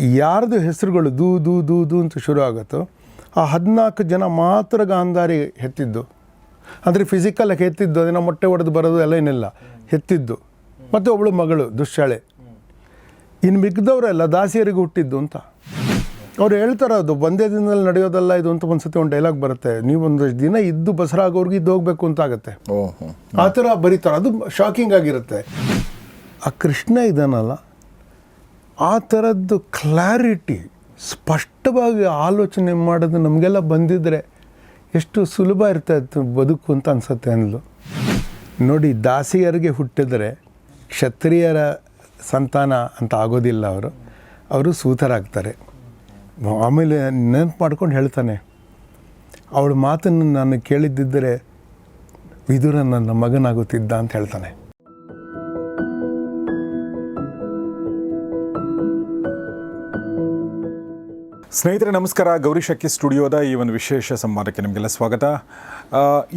ಯಾರ್ದು ಹೆಸರುಗಳು ದೂ ದೂ ದೂ ದೂ ಅಂತ ಶುರು ಆಗುತ್ತೋ ಆ ಹದಿನಾಲ್ಕು ಜನ ಮಾತ್ರ ಗಾಂಧಾರಿ ಹೆತ್ತಿದ್ದು. ಅಂದರೆ ಫಿಸಿಕಲಾಗಿ ಹೆತ್ತಿದ್ದು ಅದನ್ನು ಮೊಟ್ಟೆ ಒಡೆದು ಬರೋದು ಎಲ್ಲ ಏನಿಲ್ಲ. ಹೆತ್ತಿದ್ದು. ಮತ್ತು ಒಬ್ಬಳು ಮಗಳು ದುಶ್ಯಾಳೆ. ಇನ್ನು ಮಿಗ್ದವರೆಲ್ಲ ದಾಸಿಯರಿಗೆ ಹುಟ್ಟಿದ್ದು ಅಂತ. ಅವ್ರು ಹೇಳ್ತಾರೆ ಅದು ಒಂದೇ ದಿನದಲ್ಲಿ ನಡೆಯೋದಲ್ಲ ಇದು ಅಂತ ಒಂದು ಸತಿ ಒಂದು ಡೈಲಾಗ್ ಬರುತ್ತೆ. ನೀವು ಒಂದು ದಿನ ಇದ್ದು ಬಸರಾಗೋರ್ಗೆ ಇದ್ದು ಹೋಗ್ಬೇಕು ಅಂತ ಆಗುತ್ತೆ. ಆ ಥರ ಬರೀತಾರೆ. ಅದು ಶಾಕಿಂಗ್ ಆಗಿರುತ್ತೆ. ಆ ಕೃಷ್ಣ ಇದಾನಲ್ಲ ಆ ಥರದ್ದು ಕ್ಲಾರಿಟಿ ಸ್ಪಷ್ಟವಾಗಿ ಆಲೋಚನೆ ಮಾಡೋದು ನಮಗೆಲ್ಲ ಬಂದಿದ್ದರೆ ಎಷ್ಟು ಸುಲಭ ಇರ್ತಾ ಇತ್ತು ಬದುಕು ಅಂತ ಅನ್ಸುತ್ತೆ ಅಂದ್ಲು ನೋಡಿ, ದಾಸಿಯರಿಗೆ ಹುಟ್ಟಿದರೆ ಕ್ಷತ್ರಿಯರ ಸಂತಾನ ಅಂತ ಆಗೋದಿಲ್ಲ ಅವರು. ಅವರು ಸೂತರಾಗ್ತಾರೆ. ಆಮೇಲೆ ನೆನಪು ಮಾಡ್ಕೊಂಡು ಹೇಳ್ತಾನೆ, ಅವಳ ಮಾತನ್ನು ನಾನು ಕೇಳಿದ್ದಿದ್ದರೆ ವಿದುರ ನನ್ನ ಮಗನಾಗುತ್ತಿದ್ದ ಅಂತ ಹೇಳ್ತಾನೆ. ಸ್ನೇಹಿತರೆ, ನಮಸ್ಕಾರ. ಗೌರಿ ಶಕ್ಕಿ ಸ್ಟುಡಿಯೋದ ಈ ಒಂದು ವಿಶೇಷ ಸಂವಾದಕ್ಕೆ ನಿಮಗೆಲ್ಲ ಸ್ವಾಗತ.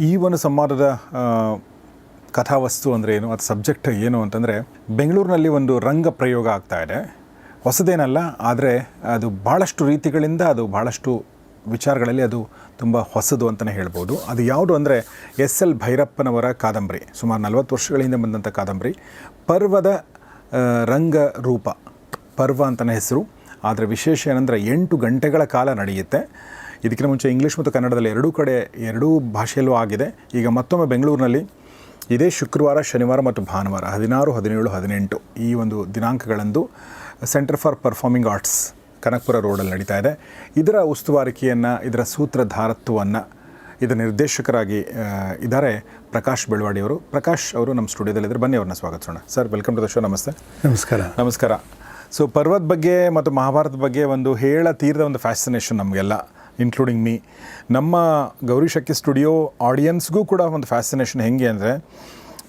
ಈ ಒಂದು ಸಂವಾದದ ಕಥಾವಸ್ತು ಅಂದರೆ ಏನು, ಅದು ಸಬ್ಜೆಕ್ಟ್ ಏನು ಅಂತಂದರೆ, ಬೆಂಗಳೂರಿನಲ್ಲಿ ಒಂದು ರಂಗ ಪ್ರಯೋಗ ಆಗ್ತಾ ಇದೆ. ಹೊಸದೇನಲ್ಲ, ಆದರೆ ಅದು ಭಾಳಷ್ಟು ರೀತಿಗಳಿಂದ, ಅದು ಭಾಳಷ್ಟು ವಿಚಾರಗಳಲ್ಲಿ ಅದು ತುಂಬ ಹೊಸದು ಅಂತಲೇ ಹೇಳ್ಬೋದು. ಅದು ಯಾವುದು ಅಂದರೆ, ಎಸ್ ಎಲ್ ಭೈರಪ್ಪನವರ ಕಾದಂಬರಿ, ಸುಮಾರು ನಲವತ್ತು ವರ್ಷಗಳ ಹಿಂದೆ ಬಂದಂಥ ಕಾದಂಬರಿ. ಪರ್ವದ ರಂಗ ರೂಪ, ಪರ್ವ ಅಂತಲೇ ಹೆಸರು. ಆದರೆ ವಿಶೇಷ ಏನಂದರೆ ಎಂಟು ಗಂಟೆಗಳ ಕಾಲ ನಡೆಯುತ್ತೆ. ಇದಕ್ಕಿಂತ ಮುಂಚೆ ಇಂಗ್ಲೀಷ್ ಮತ್ತು ಕನ್ನಡದಲ್ಲಿ ಎರಡೂ ಕಡೆ ಎರಡೂ ಭಾಷೆಯಲ್ಲೂ ಆಗಿದೆ. ಈಗ ಮತ್ತೊಮ್ಮೆ ಬೆಂಗಳೂರಿನಲ್ಲಿ ಇದೇ ಶುಕ್ರವಾರ ಶನಿವಾರ ಮತ್ತು ಭಾನುವಾರ ಹದಿನಾರು ಹದಿನೇಳು ಹದಿನೆಂಟು ಈ ಒಂದು ದಿನಾಂಕಗಳಂದು center for performing arts Kanakapura ರೋಡಲ್ಲಿ ನಡೀತಾ ಇದೆ. ಇದರ ಉಸ್ತುವಾರಿಕೆಯನ್ನು ಇದರ ಸೂತ್ರಧಾರತ್ವವನ್ನು ಇದರ ನಿರ್ದೇಶಕರಾಗಿ ಇದ್ದಾರೆ ಪ್ರಕಾಶ್ ಬೆಳವಾಡಿಯವರು. ಪ್ರಕಾಶ್ ಅವರು ನಮ್ಮ ಸ್ಟುಡಿಯೋದಲ್ಲಿದ್ದಾರೆ. ಬನ್ನಿ ಅವ್ರನ್ನ ಸ್ವಾಗತಿಸೋಣ. Sir welcome to the show. ನಮಸ್ತೆ. ನಮಸ್ಕಾರ. ನಮಸ್ಕಾರ. ಸೊ ಪರ್ವತ ಬಗ್ಗೆ ಮತ್ತು ಮಹಾಭಾರತದ ಬಗ್ಗೆ ಒಂದು ಹೇಳ ತೀರದ ಒಂದು ಫ್ಯಾಸಿನೇಷನ್ ನಮಗೆಲ್ಲ ಇನ್ಕ್ಲೂಡಿಂಗ್ ಮೀ ನಮ್ಮ ಗೌರಿ ಶಕ್ತಿ ಸ್ಟುಡಿಯೋ ಆಡಿಯನ್ಸ್ಗೂ ಕೂಡ ಒಂದು ಫ್ಯಾಸಿನೇಷನ್ ಹೆಂಗೆ ಅಂದರೆ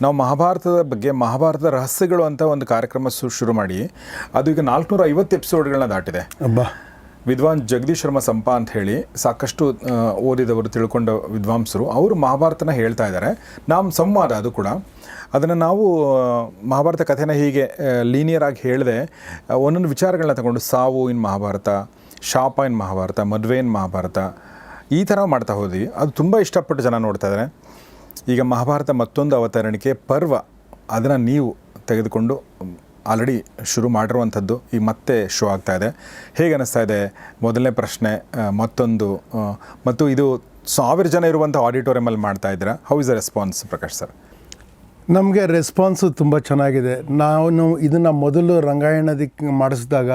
ನಾವು ಮಹಾಭಾರತದ ಬಗ್ಗೆ ಮಹಾಭಾರತದ ರಹಸ್ಯಗಳು ಅಂತ ಒಂದು ಕಾರ್ಯಕ್ರಮ ಶುರು ಮಾಡಿ ಅದು ಈಗ ನಾಲ್ಕುನೂರ ಐವತ್ತು ಎಪಿಸೋಡ್ಗಳನ್ನ ದಾಟಿದೆ. ಅಬ್ಬಾ. ವಿದ್ವಾನ್ ಜಗದೀಶ್ ಶರ್ಮ ಸಂಪ ಅಂತ ಹೇಳಿ ಸಾಕಷ್ಟು ಓದಿದವರು ತಿಳ್ಕೊಂಡ ವಿದ್ವಾಂಸರು ಅವರು ಮಹಾಭಾರತನ ಹೇಳ್ತಾ ಇದ್ದಾರೆ. ನಮ್ಮ ಸಂವಾದ ಅದು ಕೂಡ. ಅದನ್ನು ನಾವು ಮಹಾಭಾರತ ಕಥೆನ ಹೀಗೆ ಲೀನಿಯರ್ ಆಗಿ ಹೇಳಿದೆ ಒಂದೊಂದು ವಿಚಾರಗಳನ್ನ ತಗೊಂಡು ಸಾವು ಇನ್ ಮಹಾಭಾರತ, ಶಾಪ ಇನ್ ಮಹಾಭಾರತ, ಮದುವೆ ಇನ್ ಮಹಾಭಾರತ, ಈ ಥರ ಮಾಡ್ತಾ ಹೋದ್ವಿ. ಅದು ತುಂಬ ಇಷ್ಟಪಟ್ಟು ಜನ ನೋಡ್ತಾ ಇದ್ದಾರೆ ಈಗ ಮಹಾಭಾರತ ಮತ್ತೊಂದು ಅವತರಣಿಕೆ ಪರ್ವ, ಅದನ್ನು ನೀವು ತೆಗೆದುಕೊಂಡು ಆಲ್ರೆಡಿ ಶುರು ಮಾಡಿರುವಂಥದ್ದು, ಈ ಮತ್ತೆ ಶೋ ಆಗ್ತಾ ಇದೆ. ಹೇಗೆ ಅನ್ನಿಸ್ತಾ ಇದೆ? ಮೊದಲನೇ ಪ್ರಶ್ನೆ ಮತ್ತೊಂದು ಮತ್ತು ಇದು ಸಾವಿರ ಜನ ಇರುವಂಥ ಆಡಿಟೋರಿಯಮಲ್ಲಿ ಮಾಡ್ತಾ ಇದ್ದೀರಾ? How is the response Prakash sir? ನಮಗೆ ರೆಸ್ಪಾನ್ಸು ತುಂಬ ಚೆನ್ನಾಗಿದೆ. ನಾವು ಇದನ್ನು ಮೊದಲು ರಂಗಾಯಣದಕ್ಕೆ ಮಾಡಿಸಿದಾಗ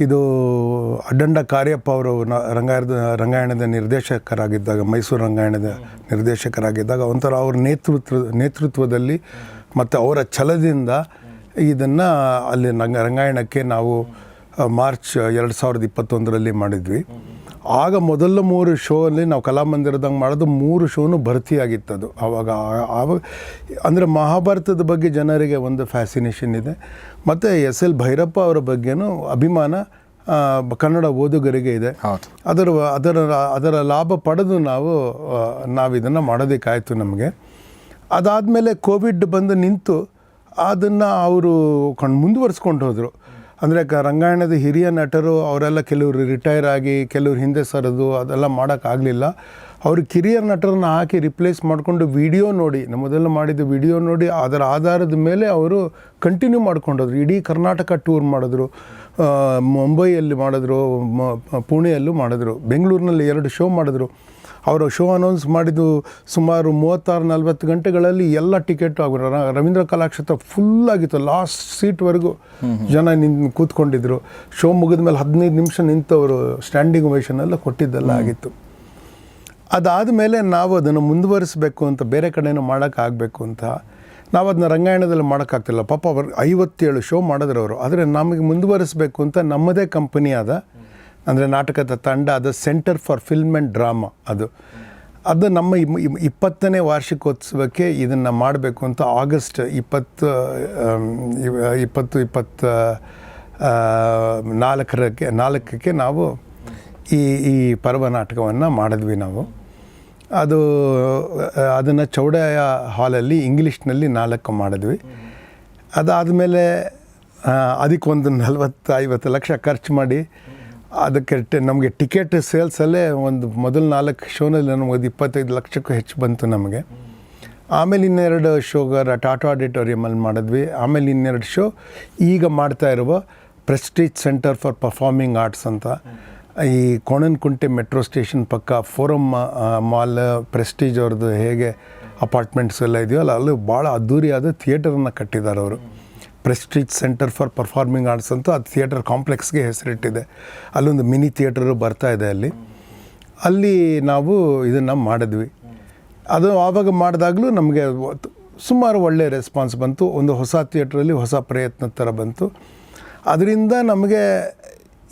ಇದು ಅಡ್ಡಂಡ ಕಾರ್ಯಪ್ಪ ಅವರು ರಂಗಾಯಣದ ರಂಗಾಯಣದ ನಿರ್ದೇಶಕರಾಗಿದ್ದಾಗ, ಮೈಸೂರು ರಂಗಾಯಣದ ನಿರ್ದೇಶಕರಾಗಿದ್ದಾಗ ಒಂಥರ ಅವ್ರ ನೇತೃತ್ವ, ನೇತೃತ್ವದಲ್ಲಿ ಮತ್ತು ಅವರ ಛಲದಿಂದ ಇದನ್ನು ಅಲ್ಲಿ ರಂಗ, ರಂಗಾಯಣಕ್ಕೆ ನಾವು ಮಾರ್ಚ್, ಎರಡು ಸಾವಿರದ ಇಪ್ಪತ್ತೊಂದರಲ್ಲಿ ಮಾಡಿದ್ವಿ. ಆಗ ಮೊದಲ ಮೂರು ಶೋ ಅಲ್ಲಿ ನಾವು ಕಲಾಮಂದಿರದಂಗೆ ಮಾಡೋದು ಮೂರು ಶೋನು ಭರ್ತಿಯಾಗಿತ್ತದು. ಆವಾಗ ಆವಾಗ ಅಂದರೆ ಮಹಾಭಾರತದ ಬಗ್ಗೆ ಜನರಿಗೆ ಒಂದು ಫ್ಯಾಸಿನೇಷನ್ ಇದೆ. ಮತ್ತು ಎಸ್ ಎಲ್ ಭೈರಪ್ಪ ಅವರ ಬಗ್ಗೆನೂ ಅಭಿಮಾನ ಕನ್ನಡ ಓದುಗರಿಗೆ ಇದೆ. ಅದರ ಅದರ ಅದರ ಲಾಭ ಪಡೆದು ನಾವು ನಾವಿದನ್ನು ನಾವು ಇದನ್ನು ಮಾಡೋದಕ್ಕಾಯಿತು ನಮಗೆ. ಅದಾದಮೇಲೆ ಕೋವಿಡ್ ಬಂದು ನಿಂತು ಅದನ್ನು ಅವರು ಕಣ್ ಮುಂದುವರಿಸ್ಕೊಂಡು ಹೋದರು. ಅಂದರೆ ಕ ರಂಗಾಯಣದ ಹಿರಿಯ ನಟರು ಅವರೆಲ್ಲ ಕೆಲವರು ರಿಟೈರ್ ಆಗಿ, ಕೆಲವರು ಹಿಂದೆ ಸರಿದು, ಅದೆಲ್ಲ ಮಾಡೋಕ್ಕಾಗಲಿಲ್ಲ ಅವರು ಕಿರಿಯ ನಟರನ್ನ ಹಾಕಿ ರಿಪ್ಲೇಸ್ ಮಾಡಿಕೊಂಡು ವಿಡಿಯೋ ನೋಡಿ ನಮ್ಮದೆಲ್ಲ ಮೊದಲು ಮಾಡಿದ ವಿಡಿಯೋ ನೋಡಿ, ಅದರ ಆಧಾರದ ಮೇಲೆ ಅವರು ಕಂಟಿನ್ಯೂ ಮಾಡ್ಕೊಂಡೋದ್ರು. ಇಡೀ ಕರ್ನಾಟಕ ಟೂರ್ ಮಾಡಿದ್ರು. ಮುಂಬೈಯಲ್ಲಿ ಮಾಡಿದ್ರು ಪುಣೆಯಲ್ಲೂ ಮಾಡಿದ್ರು. ಬೆಂಗಳೂರಿನಲ್ಲಿ ಎರಡು ಶೋ ಮಾಡಿದ್ರು. ಅವರು ಶೋ ಅನೌನ್ಸ್ ಮಾಡಿದ್ದು ಸುಮಾರು ಮೂವತ್ತಾರು ನಲ್ವತ್ತು ಗಂಟೆಗಳಲ್ಲಿ ಎಲ್ಲ ಟಿಕೆಟ್ ಆಗಿರೋ ರವೀಂದ್ರ ಕಲಾಕ್ಷೇತ್ರ ಫುಲ್ ಆಗಿತ್ತು. ಲಾಸ್ಟ್ ಸೀಟ್ವರೆಗೂ ಜನ ನಿನ್ನ ಕೂತ್ಕೊಂಡಿದ್ರು. ಶೋ ಮುಗಿದ ಮೇಲೆ ಹದಿನೈದು ನಿಮಿಷ ನಿಂತವರು ಸ್ಟ್ಯಾಂಡಿಂಗ್ ಎಲ್ಲ ಕೊಟ್ಟಿದ್ದೆಲ್ಲ ಆಗಿತ್ತು. ಅದಾದ ಮೇಲೆ ನಾವು ಅದನ್ನು ಮುಂದುವರಿಸಬೇಕು ಅಂತ ಬೇರೆ ಕಡೆನೂ ಮಾಡೋಕ್ಕಾಗಬೇಕು ಅಂತ. ನಾವು ಅದನ್ನ ರಂಗಾಯಣದಲ್ಲಿ ಮಾಡೋಕ್ಕಾಗ್ತಿಲ್ಲ. ಪಾಪ ಅವರು ಐವತ್ತೇಳು ಶೋ ಮಾಡಿದ್ರು ಅವರು. ಆದರೆ ನಮಗೆ ಮುಂದುವರಿಸಬೇಕು ಅಂತ ನಮ್ಮದೇ ಕಂಪನಿಯಾದ ಅಂದರೆ ನಾಟಕದ ತಂಡ, ಅದು center for film and drama ಅದು. ಅದು ನಮ್ಮ ಇಪ್ಪತ್ತನೇ ವಾರ್ಷಿಕೋತ್ಸವಕ್ಕೆ ಇದನ್ನು ಮಾಡಬೇಕು ಅಂತ ಆಗಸ್ಟ್ ಇಪ್ಪತ್ತು ಇಪ್ಪತ್ತು, ಇಪ್ಪತ್ತ ನಾಲ್ಕರಕ್ಕೆ, ನಾಲ್ಕಕ್ಕೆ ನಾವು ಈ ಈ ಪರ್ವ ನಾಟಕವನ್ನು ಮಾಡಿದ್ವಿ ನಾವು. ಅದು, ಅದನ್ನು ಚೌಡಯ್ಯ ಹಾಲಲ್ಲಿ ಇಂಗ್ಲೀಷ್ನಲ್ಲಿ ನಾಲ್ಕು ಮಾಡಿದ್ವಿ. ಅದಾದಮೇಲೆ ಅದಕ್ಕೆ ಒಂದು ನಲ್ವತ್ತು ಐವತ್ತು ಲಕ್ಷ ಖರ್ಚು ಮಾಡಿ ಅದಕ್ಕೆ ನಮಗೆ ಟಿಕೆಟ್ ಸೇಲ್ಸಲ್ಲೇ ಒಂದು ಮೊದಲು ನಾಲ್ಕು ಶೋನಲ್ಲಿ ನಮಗೆ ಒಂದು ಇಪ್ಪತ್ತೈದು ಲಕ್ಷಕ್ಕೂ ಹೆಚ್ಚು ಬಂತು ನಮಗೆ. ಆಮೇಲೆ ಇನ್ನೆರಡು ಶೋಗರ ಟಾಟಾ ಆಡಿಟೋರಿಯಮಲ್ಲಿ ಮಾಡಿದ್ವಿ. ಆಮೇಲೆ ಇನ್ನೆರಡು ಶೋ ಈಗ ಮಾಡ್ತಾ ಇರುವ Prestige center for performing arts ಅಂತ. ಈ ಕೋಣನಕುಂಟೆ ಮೆಟ್ರೋ ಸ್ಟೇಷನ್ ಪಕ್ಕ ಫೋರಮ್ ಮಾಲ್, ಪ್ರೆಸ್ಟೀಜ್ ಅವ್ರದ್ದು ಹೇಗೆ ಅಪಾರ್ಟ್ಮೆಂಟ್ಸ್ ಎಲ್ಲ ಇದೆಯೋ ಅಲ್ಲ, ಅಲ್ಲಿ ಭಾಳ ಅದ್ಧೂರಿಯಾದ ಥಿಯೇಟರನ್ನು ಕಟ್ಟಿದ್ದಾರೆ ಅವರು. Prestige center for performing arts ಅಂತ ಅದು ಥಿಯೇಟರ್ ಕಾಂಪ್ಲೆಕ್ಸ್ಗೆ ಹೆಸರಿಟ್ಟಿದೆ. ಅಲ್ಲೊಂದು ಮಿನಿ ಥಿಯೇಟರು ಬರ್ತಾ ಇದೆ ಅಲ್ಲಿ. ಅಲ್ಲಿ ನಾವು ಇದನ್ನು ಮಾಡಿದ್ವಿ. ಅದು ಆವಾಗ ಮಾಡಿದಾಗಲೂ ನಮಗೆ ಸುಮಾರು ಒಳ್ಳೆಯ ರೆಸ್ಪಾನ್ಸ್ ಬಂತು. ಒಂದು ಹೊಸ ಥಿಯೇಟ್ರಲ್ಲಿ ಹೊಸ ಪ್ರಯತ್ನ ಥರ ಬಂತು. ಅದರಿಂದ ನಮಗೆ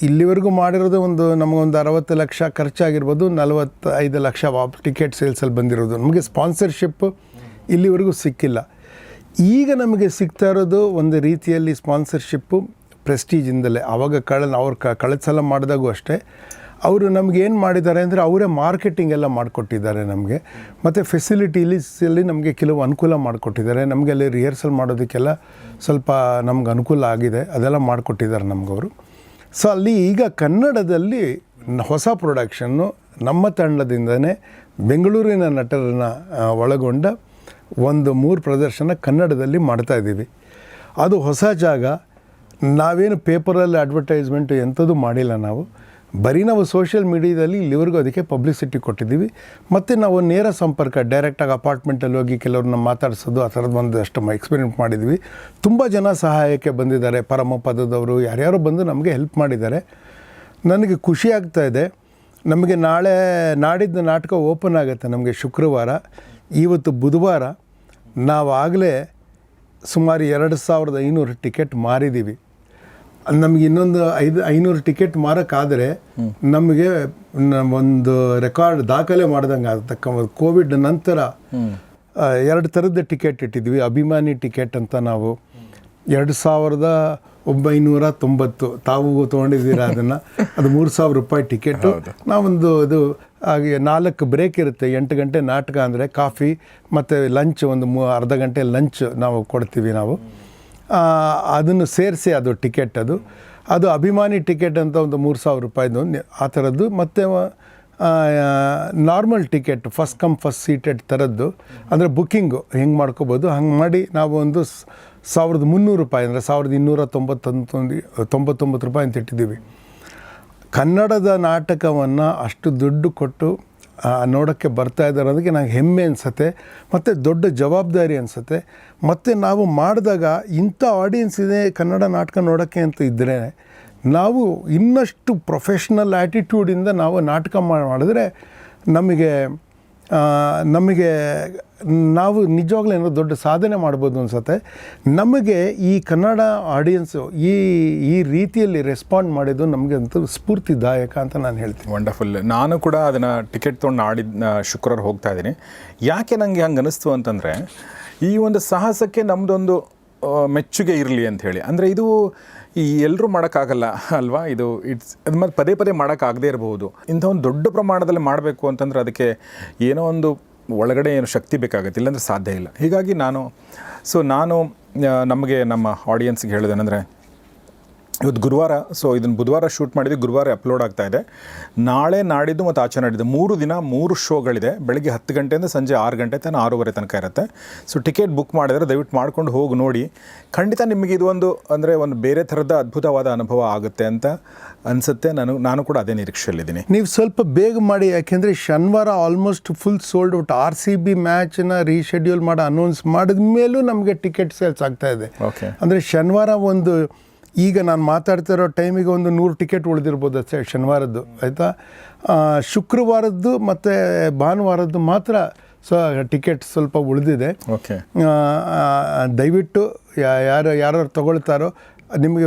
ಇಲ್ಲಿವರೆಗೂ ಮಾಡಿರೋದು ಒಂದು ನಮಗೊಂದು ಅರವತ್ತು ಲಕ್ಷ ಖರ್ಚಾಗಿರ್ಬೋದು, ನಲವತ್ತೈದು ಲಕ್ಷ ಟಿಕೆಟ್ ಸೇಲ್ಸಲ್ಲಿ ಬಂದಿರೋದು. ನಮಗೆ ಸ್ಪಾನ್ಸರ್ಶಿಪ್ ಇಲ್ಲಿವರೆಗೂ ಸಿಕ್ಕಿಲ್ಲ. ಈಗ ನಮಗೆ ಸಿಗ್ತಾ ಇರೋದು ಒಂದು ರೀತಿಯಲ್ಲಿ ಸ್ಪಾನ್ಸರ್ಶಿಪ್ಪು ಪ್ರೆಸ್ಟೀಜಿಂದಲೇ. ಆವಾಗ ಕಳ, ಅವ್ರು ಕಳೆದ ಸಲ ಮಾಡಿದಾಗೂ ಅಷ್ಟೇ. ಅವರು ನಮ್ಗೆ ಏನು ಮಾಡಿದ್ದಾರೆ ಅಂದರೆ ಅವರೇ ಮಾರ್ಕೆಟಿಂಗ್ ಎಲ್ಲ ಮಾಡಿಕೊಟ್ಟಿದ್ದಾರೆ ನಮಗೆ. ಮತ್ತು ಫೆಸಿಲಿಟೀಸಲ್ಲಿ ನಮಗೆ ಕೆಲವು ಅನುಕೂಲ ಮಾಡಿಕೊಟ್ಟಿದ್ದಾರೆ. ನಮಗೆ ಅಲ್ಲಿ ರಿಹರ್ಸಲ್ ಮಾಡೋದಕ್ಕೆಲ್ಲ ಸ್ವಲ್ಪ ನಮ್ಗೆ ಅನುಕೂಲ ಆಗಿದೆ. ಅದೆಲ್ಲ ಮಾಡಿಕೊಟ್ಟಿದ್ದಾರೆ ನಮಗವರು. ಸೊ ಅಲ್ಲಿ ಈಗ ಕನ್ನಡದಲ್ಲಿ ಹೊಸ ಪ್ರೊಡಕ್ಷನ್ನು ನಮ್ಮ ತಂಡದಿಂದನೇ ಬೆಂಗಳೂರಿನ ನಟರನ್ನು ಒಳಗೊಂಡ ಒಂದು ಮೂರು ಪ್ರದರ್ಶನ ಕನ್ನಡದಲ್ಲಿ ಮಾಡ್ತಾ ಇದ್ದೀವಿ. ಅದು ಹೊಸ ಜಾಗ. ನಾವೇನು ಪೇಪರಲ್ಲಿ ಅಡ್ವರ್ಟೈಸ್ಮೆಂಟು ಎಂಥದ್ದು ಮಾಡಿಲ್ಲ ನಾವು. ಬರೀ ನಾವು ಸೋಷಿಯಲ್ ಮೀಡಿಯಾದಲ್ಲಿ ಇಲ್ಲಿವರೆಗೂ ಅದಕ್ಕೆ ಪಬ್ಲಿಸಿಟಿ ಕೊಟ್ಟಿದ್ದೀವಿ. ಮತ್ತು ನಾವು ನೇರ ಸಂಪರ್ಕ ಡೈರೆಕ್ಟಾಗಿ ಅಪಾರ್ಟ್ಮೆಂಟಲ್ಲಿ ಹೋಗಿ ಕೆಲವ್ರನ್ನ ಮಾತಾಡಿಸೋದು, ಆ ಥರದ್ದು ಒಂದಷ್ಟು ಎಕ್ಸ್ಪೆರಿಮೆಂಟ್ ಮಾಡಿದ್ವಿ ತುಂಬ ಜನ ಸಹಾಯಕ್ಕೆ ಬಂದಿದ್ದಾರೆ. ಪರಮ ಪದದವರು, ಯಾರ್ಯಾರು ಬಂದು ನಮಗೆ ಹೆಲ್ಪ್ ಮಾಡಿದ್ದಾರೆ. ನನಗೆ ಖುಷಿ ಆಗ್ತಾ ಇದೆ. ನಮಗೆ ನಾಳೆ, ನಾಡಿದ್ದು ನಾಟಕ ಓಪನ್ ಆಗುತ್ತೆ ನಮಗೆ ಶುಕ್ರವಾರ. ಇವತ್ತು ಬುಧವಾರ ನಾವು ಆಗಲೇ ಸುಮಾರು ಎರಡು ಸಾವಿರದ ಐನೂರು ಟಿಕೆಟ್ ಮಾರಿದ್ದೀವಿ. ನಮಗೆ ಇನ್ನೊಂದು ಐದು ಐನೂರು ಟಿಕೆಟ್ ಮಾರೋಕ್ಕಾದರೆ ನಮಗೆ ಒಂದು ರೆಕಾರ್ಡ್ ದಾಖಲೆ ಮಾಡ್ದಂಗೆ ಆಗ್ತಕ್ಕ ಕೋವಿಡ್ ನಂತರ ಎರಡು ಥರದ ಟಿಕೆಟ್ ಇಟ್ಟಿದ್ವಿ ಅಭಿಮಾನಿ ಟಿಕೆಟ್ ಅಂತ ನಾವು. ಎರಡು ಸಾವಿರದ ಒಂಬೈನೂರ ತೊಂಬತ್ತು ತಾವು ತೊಗೊಂಡಿದ್ದೀರಾ ಅದನ್ನು? ಅದು ಮೂರು ಸಾವಿರ ರೂಪಾಯಿ ಟಿಕೆಟು. ನಾವೊಂದು ಇದು ಹಾಗೆ ನಾಲ್ಕು ಬ್ರೇಕ್ ಇರುತ್ತೆ. ಎಂಟು ಗಂಟೆ ನಾಟಕ ಅಂದರೆ ಕಾಫಿ ಮತ್ತು ಲಂಚ್ ಒಂದು ಮೂ ಅರ್ಧ ಗಂಟೆ ಲಂಚ್ ನಾವು ಕೊಡ್ತೀವಿ ನಾವು. ಅದನ್ನು ಸೇರಿಸಿ ಅದು ಟಿಕೆಟ್ ಅದು. ಅದು ಅಭಿಮಾನಿ ಟಿಕೆಟ್ ಅಂತ ಒಂದು ಮೂರು ಸಾವಿರ ರೂಪಾಯಿದು ಆ ಥರದ್ದು. ಮತ್ತು normal ticket first come first seated ಥರದ್ದು. ಅಂದರೆ ಬುಕ್ಕಿಂಗು ಹೆಂಗೆ ಮಾಡ್ಕೋಬೋದು? ಹಂಗೆ ಮಾಡಿ ನಾವು ಒಂದು ಸಾವಿರದ ಮುನ್ನೂರು ರೂಪಾಯಿ ಅಂದರೆ ಸಾವಿರದ ಇನ್ನೂರ ತೊಂಬತ್ತೊಂದು, ತೊಂಬತ್ತೊಂಬತ್ತು ರೂಪಾಯಿ ಅಂತ ಇಟ್ಟಿದ್ದೀವಿ. ಕನ್ನಡದ ನಾಟಕವನ್ನು ಅಷ್ಟು ದುಡ್ಡು ಕೊಟ್ಟು ನೋಡೋಕ್ಕೆ ಬರ್ತಾ ಇದ್ದಾರೆ ಅದಕ್ಕೆ ನನಗೆ ಹೆಮ್ಮೆ ಅನಿಸುತ್ತೆ, ಮತ್ತು ದೊಡ್ಡ ಜವಾಬ್ದಾರಿ ಅನಿಸುತ್ತೆ. ಮತ್ತು ನಾವು ಮಾಡಿದಾಗ ಇಂಥ ಆಡಿಯನ್ಸ್ ಇದೆ ಕನ್ನಡ ನಾಟಕ ನೋಡೋಕ್ಕೆ ಅಂತ ಇದ್ದರೆ ನಾವು ಇನ್ನಷ್ಟು ಪ್ರೊಫೆಷ್ನಲ್ ಆ್ಯಟಿಟ್ಯೂಡಿಂದ ನಾವು ನಾಟಕ ಮಾಡಿದ್ರೆ ನಮಗೆ ನಮಗೆ ನಾವು ನಿಜವಾಗ್ಲೂ ಏನೋ ದೊಡ್ಡ ಸಾಧನೆ ಮಾಡ್ಬೋದು ಅನ್ಸುತ್ತೆ. ನಮಗೆ ಈ ಕನ್ನಡ ಆಡಿಯನ್ಸು ಈ ಈ ರೀತಿಯಲ್ಲಿ ರೆಸ್ಪಾಂಡ್ ಮಾಡಿದ್ದು ನಮಗೆ ಅಂತೂ ಸ್ಫೂರ್ತಿದಾಯಕ ಅಂತ ನಾನು ಹೇಳ್ತೀನಿ. ವಂಡರ್ಫುಲ್ ನಾನು ಕೂಡ ಅದನ್ನು ಟಿಕೆಟ್ ತೊಗೊಂಡು ಆಡಿದ ಶುಕ್ರವಾರ ಹೋಗ್ತಾ ಇದ್ದೀನಿ. ಯಾಕೆ ನನಗೆ ಹಂಗೆ ಅನಿಸ್ತು ಅಂತಂದರೆ, ಈ ಒಂದು ಸಾಹಸಕ್ಕೆ ನಮ್ಮದೊಂದು ಮೆಚ್ಚುಗೆ ಇರಲಿ ಹೇಳಿ. ಅಂದರೆ ಇದು ಈ ಎಲ್ಲರೂ ಮಾಡೋಕ್ಕಾಗಲ್ಲ ಅಲ್ವಾ? ಇದು ಇಟ್ಸ್ ಅದು ಮತ್ತು ಪದೇ ಪದೇ ಮಾಡೋಕ್ಕಾಗದೇ ಇರಬಹುದು. ಇಂಥ ಒಂದು ದೊಡ್ಡ ಪ್ರಮಾಣದಲ್ಲಿ ಮಾಡಬೇಕು ಅಂತಂದ್ರೆ ಅದಕ್ಕೆ ಏನೋ ಒಂದು ಒಳಗಡೆ ಏನು ಶಕ್ತಿ ಬೇಕಾಗುತ್ತೆ, ಇಲ್ಲಾಂದರೆ ಸಾಧ್ಯ ಇಲ್ಲ. ಹೀಗಾಗಿ ನಾನು ಸೊ ನಾನು ನಮಗೆ ನಮ್ಮ ಆಡಿಯನ್ಸ್ಗೆ ಹೇಳೋದೇನೆಂದರೆ ಇವತ್ತು ಗುರುವಾರ ಸೊ ಇದನ್ನು ಬುಧವಾರ ಶೂಟ್ ಮಾಡಿದ್ವಿ ಗುರುವಾರ ಅಪ್ಲೋಡ್ ಆಗ್ತಾ ಇದೆ. ನಾಳೆ ನಾಡಿದ್ದು ಮತ್ತು ಆಚೆ ನಾಡಿದ್ದು ಮೂರು ದಿನ ಮೂರು ಶೋಗಳಿದೆ. ಬೆಳಗ್ಗೆ ಹತ್ತು ಗಂಟೆಯಿಂದ ಸಂಜೆ ಆರು ಗಂಟೆ ತನಕ ಆರೂವರೆ ತನಕ ಇರುತ್ತೆ. ಸೊ ಟಿಕೆಟ್ ಬುಕ್ ಮಾಡಿದರೆ ದಯವಿಟ್ಟು ಮಾಡ್ಕೊಂಡು ಹೋಗಿ ನೋಡಿ. ಖಂಡಿತ ನಿಮಗೆ ಇದು ಒಂದು ಅಂದರೆ ಒಂದು ಬೇರೆ ಥರದ ಅದ್ಭುತವಾದ ಅನುಭವ ಆಗುತ್ತೆ ಅಂತ ಅನಿಸುತ್ತೆ. ನಾನು ನಾನು ಕೂಡ ಅದೇ ನಿರೀಕ್ಷೆಯಲ್ಲಿದ್ದೀನಿ. ನೀವು ಸ್ವಲ್ಪ ಬೇಗ ಮಾಡಿ ಯಾಕೆಂದರೆ ಶನಿವಾರ almost full sold out R C B ಮ್ಯಾಚನ್ನ reschedule ಮಾಡಿ ಅನೌನ್ಸ್ ಮಾಡಿದ ಮೇಲೂ ನಮಗೆ ಟಿಕೆಟ್ ಸೇಲ್ಸ್ ಆಗ್ತಾ ಇದೆ. ಓಕೆ ಅಂದರೆ ಶನಿವಾರ ಒಂದು ಈಗ ನಾನು ಮಾತಾಡ್ತಿರೋ ಟೈಮಿಗೆ ಒಂದು ನೂರು ಟಿಕೆಟ್ ಉಳಿದಿರ್ಬೋದು ಅಷ್ಟೇ ಶನಿವಾರದ್ದು ಆಯಿತಾ? ಶುಕ್ರವಾರದ್ದು ಮತ್ತು ಭಾನುವಾರದ್ದು ಮಾತ್ರ ಸೊ ಟಿಕೆಟ್ ಸ್ವಲ್ಪ ಉಳಿದಿದೆ. ಓಕೆ. ದಯವಿಟ್ಟು ಯಾರು ಯಾರು ತಗೊಳ್ತಾರೋ ನಿಮಗೆ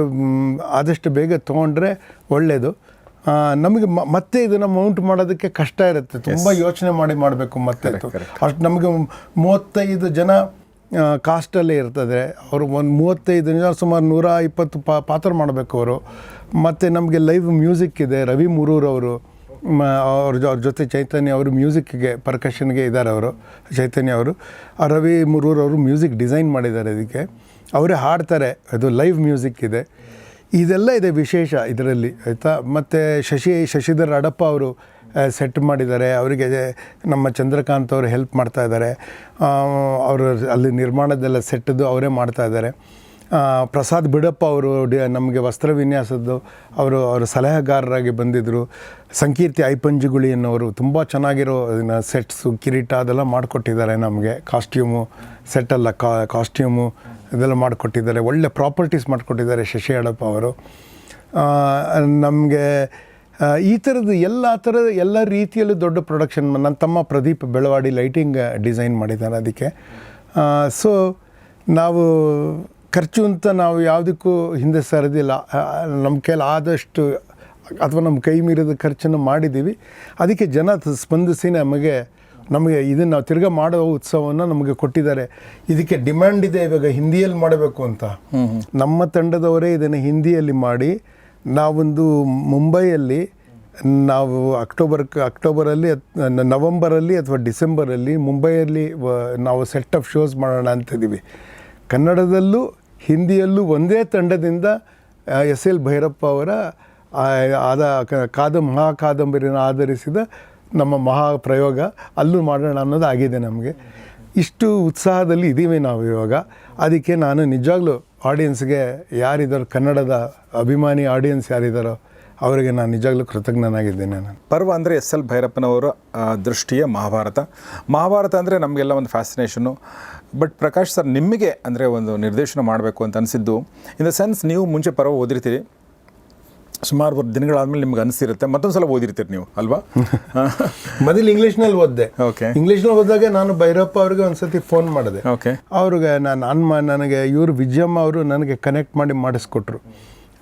ಆದಷ್ಟು ಬೇಗ ತೊಗೊಂಡ್ರೆ ಒಳ್ಳೆಯದು ನಮಗೆ ಮ- ಮತ್ತೆ ಇದನ್ನು ಮೌಂಟ್ ಮಾಡೋದಕ್ಕೆ ಕಷ್ಟ ಇರುತ್ತೆ. ತುಂಬ ಯೋಚನೆ ಮಾಡಿ ಮಾಡಬೇಕು ಮತ್ತೆ. ಅಷ್ಟು ನಮಗೆ ಮೂವತ್ತೈದು ಜನ ಕಾಸ್ಟಲ್ಲೇ ಇರ್ತದೆ. ಅವರು ಒಂದು ಮೂವತ್ತೈದು ನಿಮಿಷ ಸುಮಾರು ನೂರ ಇಪ್ಪತ್ತು ಪಾತ್ರ ಮಾಡಬೇಕು ಅವರು. ಮತ್ತು ನಮಗೆ ಲೈವ್ ಮ್ಯೂಸಿಕ್ ಇದೆ, ರವಿ ಮುರೂರ್ ಅವರು. ಅವ್ರ ಜೊತೆ ಚೈತನ್ಯ ಅವರು ಮ್ಯೂಸಿಕ್ಗೆ ಪರ್ಕಷನ್ಗೆ ಇದ್ದಾರೆ ಅವರು, ಚೈತನ್ಯ ಅವರು. ರವಿ ಮುರೂರ್ ಅವರು ಮ್ಯೂಸಿಕ್ ಡಿಸೈನ್ ಮಾಡಿದ್ದಾರೆ ಇದಕ್ಕೆ. ಅವರೇ ಹಾಡ್ತಾರೆ, ಅದು ಲೈವ್ ಮ್ಯೂಸಿಕ್ ಇದೆ. ಇದೆಲ್ಲ ಇದೆ ವಿಶೇಷ ಇದರಲ್ಲಿ, ಆಯಿತಾ? ಮತ್ತು ಶಶಿ, ಶಶಿಧರ್ ಅಡಪ್ಪ ಅವರು ಸೆಟ್ ಮಾಡಿದ್ದಾರೆ. ಅವರಿಗೆ ನಮ್ಮ ಚಂದ್ರಕಾಂತ್ ಅವರು ಹೆಲ್ಪ್ ಮಾಡ್ತಾ ಇದ್ದಾರೆ. ಅವರು ಅಲ್ಲಿ ನಿರ್ಮಾಣದೆಲ್ಲ ಸೆಟ್ಟದ್ದು ಅವರೇ ಮಾಡ್ತಾ ಇದ್ದಾರೆ. ಪ್ರಸಾದ್ ಬಿಡಪ್ಪ ಅವರು ನಮಗೆ ವಸ್ತ್ರ ವಿನ್ಯಾಸದ್ದು ಅವರು, ಅವರ ಸಲಹೆಗಾರರಾಗಿ ಬಂದಿದ್ದರು ಸಂಕೀರ್ತಿ ಐಪಂಜುಗುಳಿ ಅನ್ನೋರು ತುಂಬ ಚೆನ್ನಾಗಿರೋ ಸೆಟ್ಸು ಕಿರೀಟ ಅದೆಲ್ಲ ಮಾಡಿಕೊಟ್ಟಿದ್ದಾರೆ ನಮಗೆ. ಕಾಸ್ಟ್ಯೂಮು ಸೆಟ್ಟೆಲ್ಲ ಕಾಸ್ಟ್ಯೂಮು ಇದೆಲ್ಲ ಮಾಡಿಕೊಟ್ಟಿದ್ದಾರೆ. ಒಳ್ಳೆ ಪ್ರಾಪರ್ಟೀಸ್ ಮಾಡಿಕೊಟ್ಟಿದ್ದಾರೆ ಶಶಿ ಅಡಪ್ಪ ಅವರು ನಮಗೆ ಈ ಥರದ್ದು ಎಲ್ಲ ಥರದ ಎಲ್ಲ ರೀತಿಯಲ್ಲೂ ದೊಡ್ಡ ಪ್ರೊಡಕ್ಷನ್ ನನ್ನ ತಮ್ಮ ಪ್ರದೀಪ್ ಬೆಳವಾಡಿ ಲೈಟಿಂಗ್ ಡಿಸೈನ್ ಮಾಡಿದ್ದಾನೆ ಅದಕ್ಕೆ. ಸೊ ನಾವು ಖರ್ಚು ಅಂತ ನಾವು ಯಾವುದಕ್ಕೂ ಹಿಂದೆ ಸರಿದಿಲ್ಲ. ನಮ್ಮ ಕೈಲಿ ಆದಷ್ಟು ಅಥವಾ ನಮ್ಮ ಕೈ ಮೀರಿದ ಖರ್ಚನ್ನು ಮಾಡಿದ್ದೀವಿ ಅದಕ್ಕೆ ಜನ ಸ್ಪಂದಿಸಿ ನಮಗೆ ನಮಗೆ ಇದನ್ನು ನಾವು ತಿರ್ಗಾ ಮಾಡೋ ಉತ್ಸವವನ್ನು ನಮಗೆ ಕೊಟ್ಟಿದ್ದಾರೆ. ಇದಕ್ಕೆ ಡಿಮ್ಯಾಂಡ್ ಇದೆ ಇವಾಗ ಹಿಂದಿಯಲ್ಲಿ ಮಾಡಬೇಕು ಅಂತ. ನಮ್ಮ ತಂಡದವರೇ ಇದನ್ನು ಹಿಂದಿಯಲ್ಲಿ ಮಾಡಿ ನಾವೊಂದು ಮುಂಬೈಯಲ್ಲಿ, ನಾವು ಅಕ್ಟೋಬರ್, ಅಕ್ಟೋಬರಲ್ಲಿ ನವಂಬರಲ್ಲಿ ಅಥವಾ ಡಿಸೆಂಬರಲ್ಲಿ ಮುಂಬೈಯಲ್ಲಿ ನಾವು ಸೆಟ್ ಆಫ್ ಶೋಸ್ ಮಾಡೋಣ ಅಂತಿದ್ದೀವಿ ಕನ್ನಡದಲ್ಲೂ, ಹಿಂದಿಯಲ್ಲೂ ಒಂದೇ ತಂಡದಿಂದ ಎಸ್ ಎಲ್ ಭೈರಪ್ಪ ಅವರ ಆದ ಕಾದ ಮಹಾ ಕಾದಂಬರಿನ ಆಧರಿಸಿದ ನಮ್ಮ ಮಹಾ ಪ್ರಯೋಗ ಅಲ್ಲೂ ಮಾಡೋಣ ಅನ್ನೋದು ಆಗಿದೆ ನಮಗೆ. ಇಷ್ಟು ಉತ್ಸಾಹದಲ್ಲಿ ಇದ್ದೀವಿ ನಾವು ಇವಾಗ. ಅದಕ್ಕೆ ನಾನು ನಿಜವಾಗ್ಲೂ ಆಡಿಯನ್ಸ್ಗೆ ಯಾರಿದ್ದಾರೋ, ಕನ್ನಡದ ಅಭಿಮಾನಿ ಆಡಿಯನ್ಸ್ ಯಾರಿದ್ದಾರೋ ಅವರಿಗೆ ನಾನು ನಿಜವಾಗ್ಲೂ ಕೃತಜ್ಞನಾಗಿದ್ದೇನೆ ನಾನು. ಪರ್ವ ಅಂದರೆ ಎಸ್ ಎಲ್ ಭೈರಪ್ಪನವರ ದೃಷ್ಟಿಯ ಮಹಾಭಾರತ. ಮಹಾಭಾರತ ಅಂದರೆ ನಮಗೆಲ್ಲ ಒಂದು ಫ್ಯಾಸಿನೇಷನು ಬಟ್ ಪ್ರಕಾಶ್ ಸರ್ ನಿಮಗೆ ಅಂದರೆ ಒಂದು ನಿರ್ದೇಶನ ಮಾಡಬೇಕು ಅಂತ ಅನಿಸಿದ್ದು. ಇನ್ ದ ಸೆನ್ಸ್ ನೀವು ಮುಂಚೆ ಪರ್ವ ಓದಿರ್ತೀರಿ. ಸುಮಾರು ದಿನಗಳಾದ್ಮೇಲೆ ನಿಮ್ಗೆ ಅನಿಸಿರುತ್ತೆ. ಮತ್ತೊಂದು ಸಲ ಓದಿರ್ತೀರಿ ನೀವು ಅಲ್ವಾ? ಮೊದಲು ಇಂಗ್ಲೀಷ್ನಲ್ಲಿ ಓದಿದೆ. ಓಕೆ ಇಂಗ್ಲೀಷ್ನಲ್ಲಿ ಓದಿದಾಗ ನಾನು ಭೈರಪ್ಪ ಅವ್ರಿಗೆ ಒಂದ್ಸತಿ ಫೋನ್ ಮಾಡಿದೆ. ಓಕೆ ಅವ್ರಿಗೆ ನಾನು ನಾನು ನನಗೆ ಇವರು ವಿಜಯಮ್ಮ ಅವರು ನನಗೆ ಕನೆಕ್ಟ್ ಮಾಡಿ ಮಾಡಿಸ್ಕೊಟ್ರು.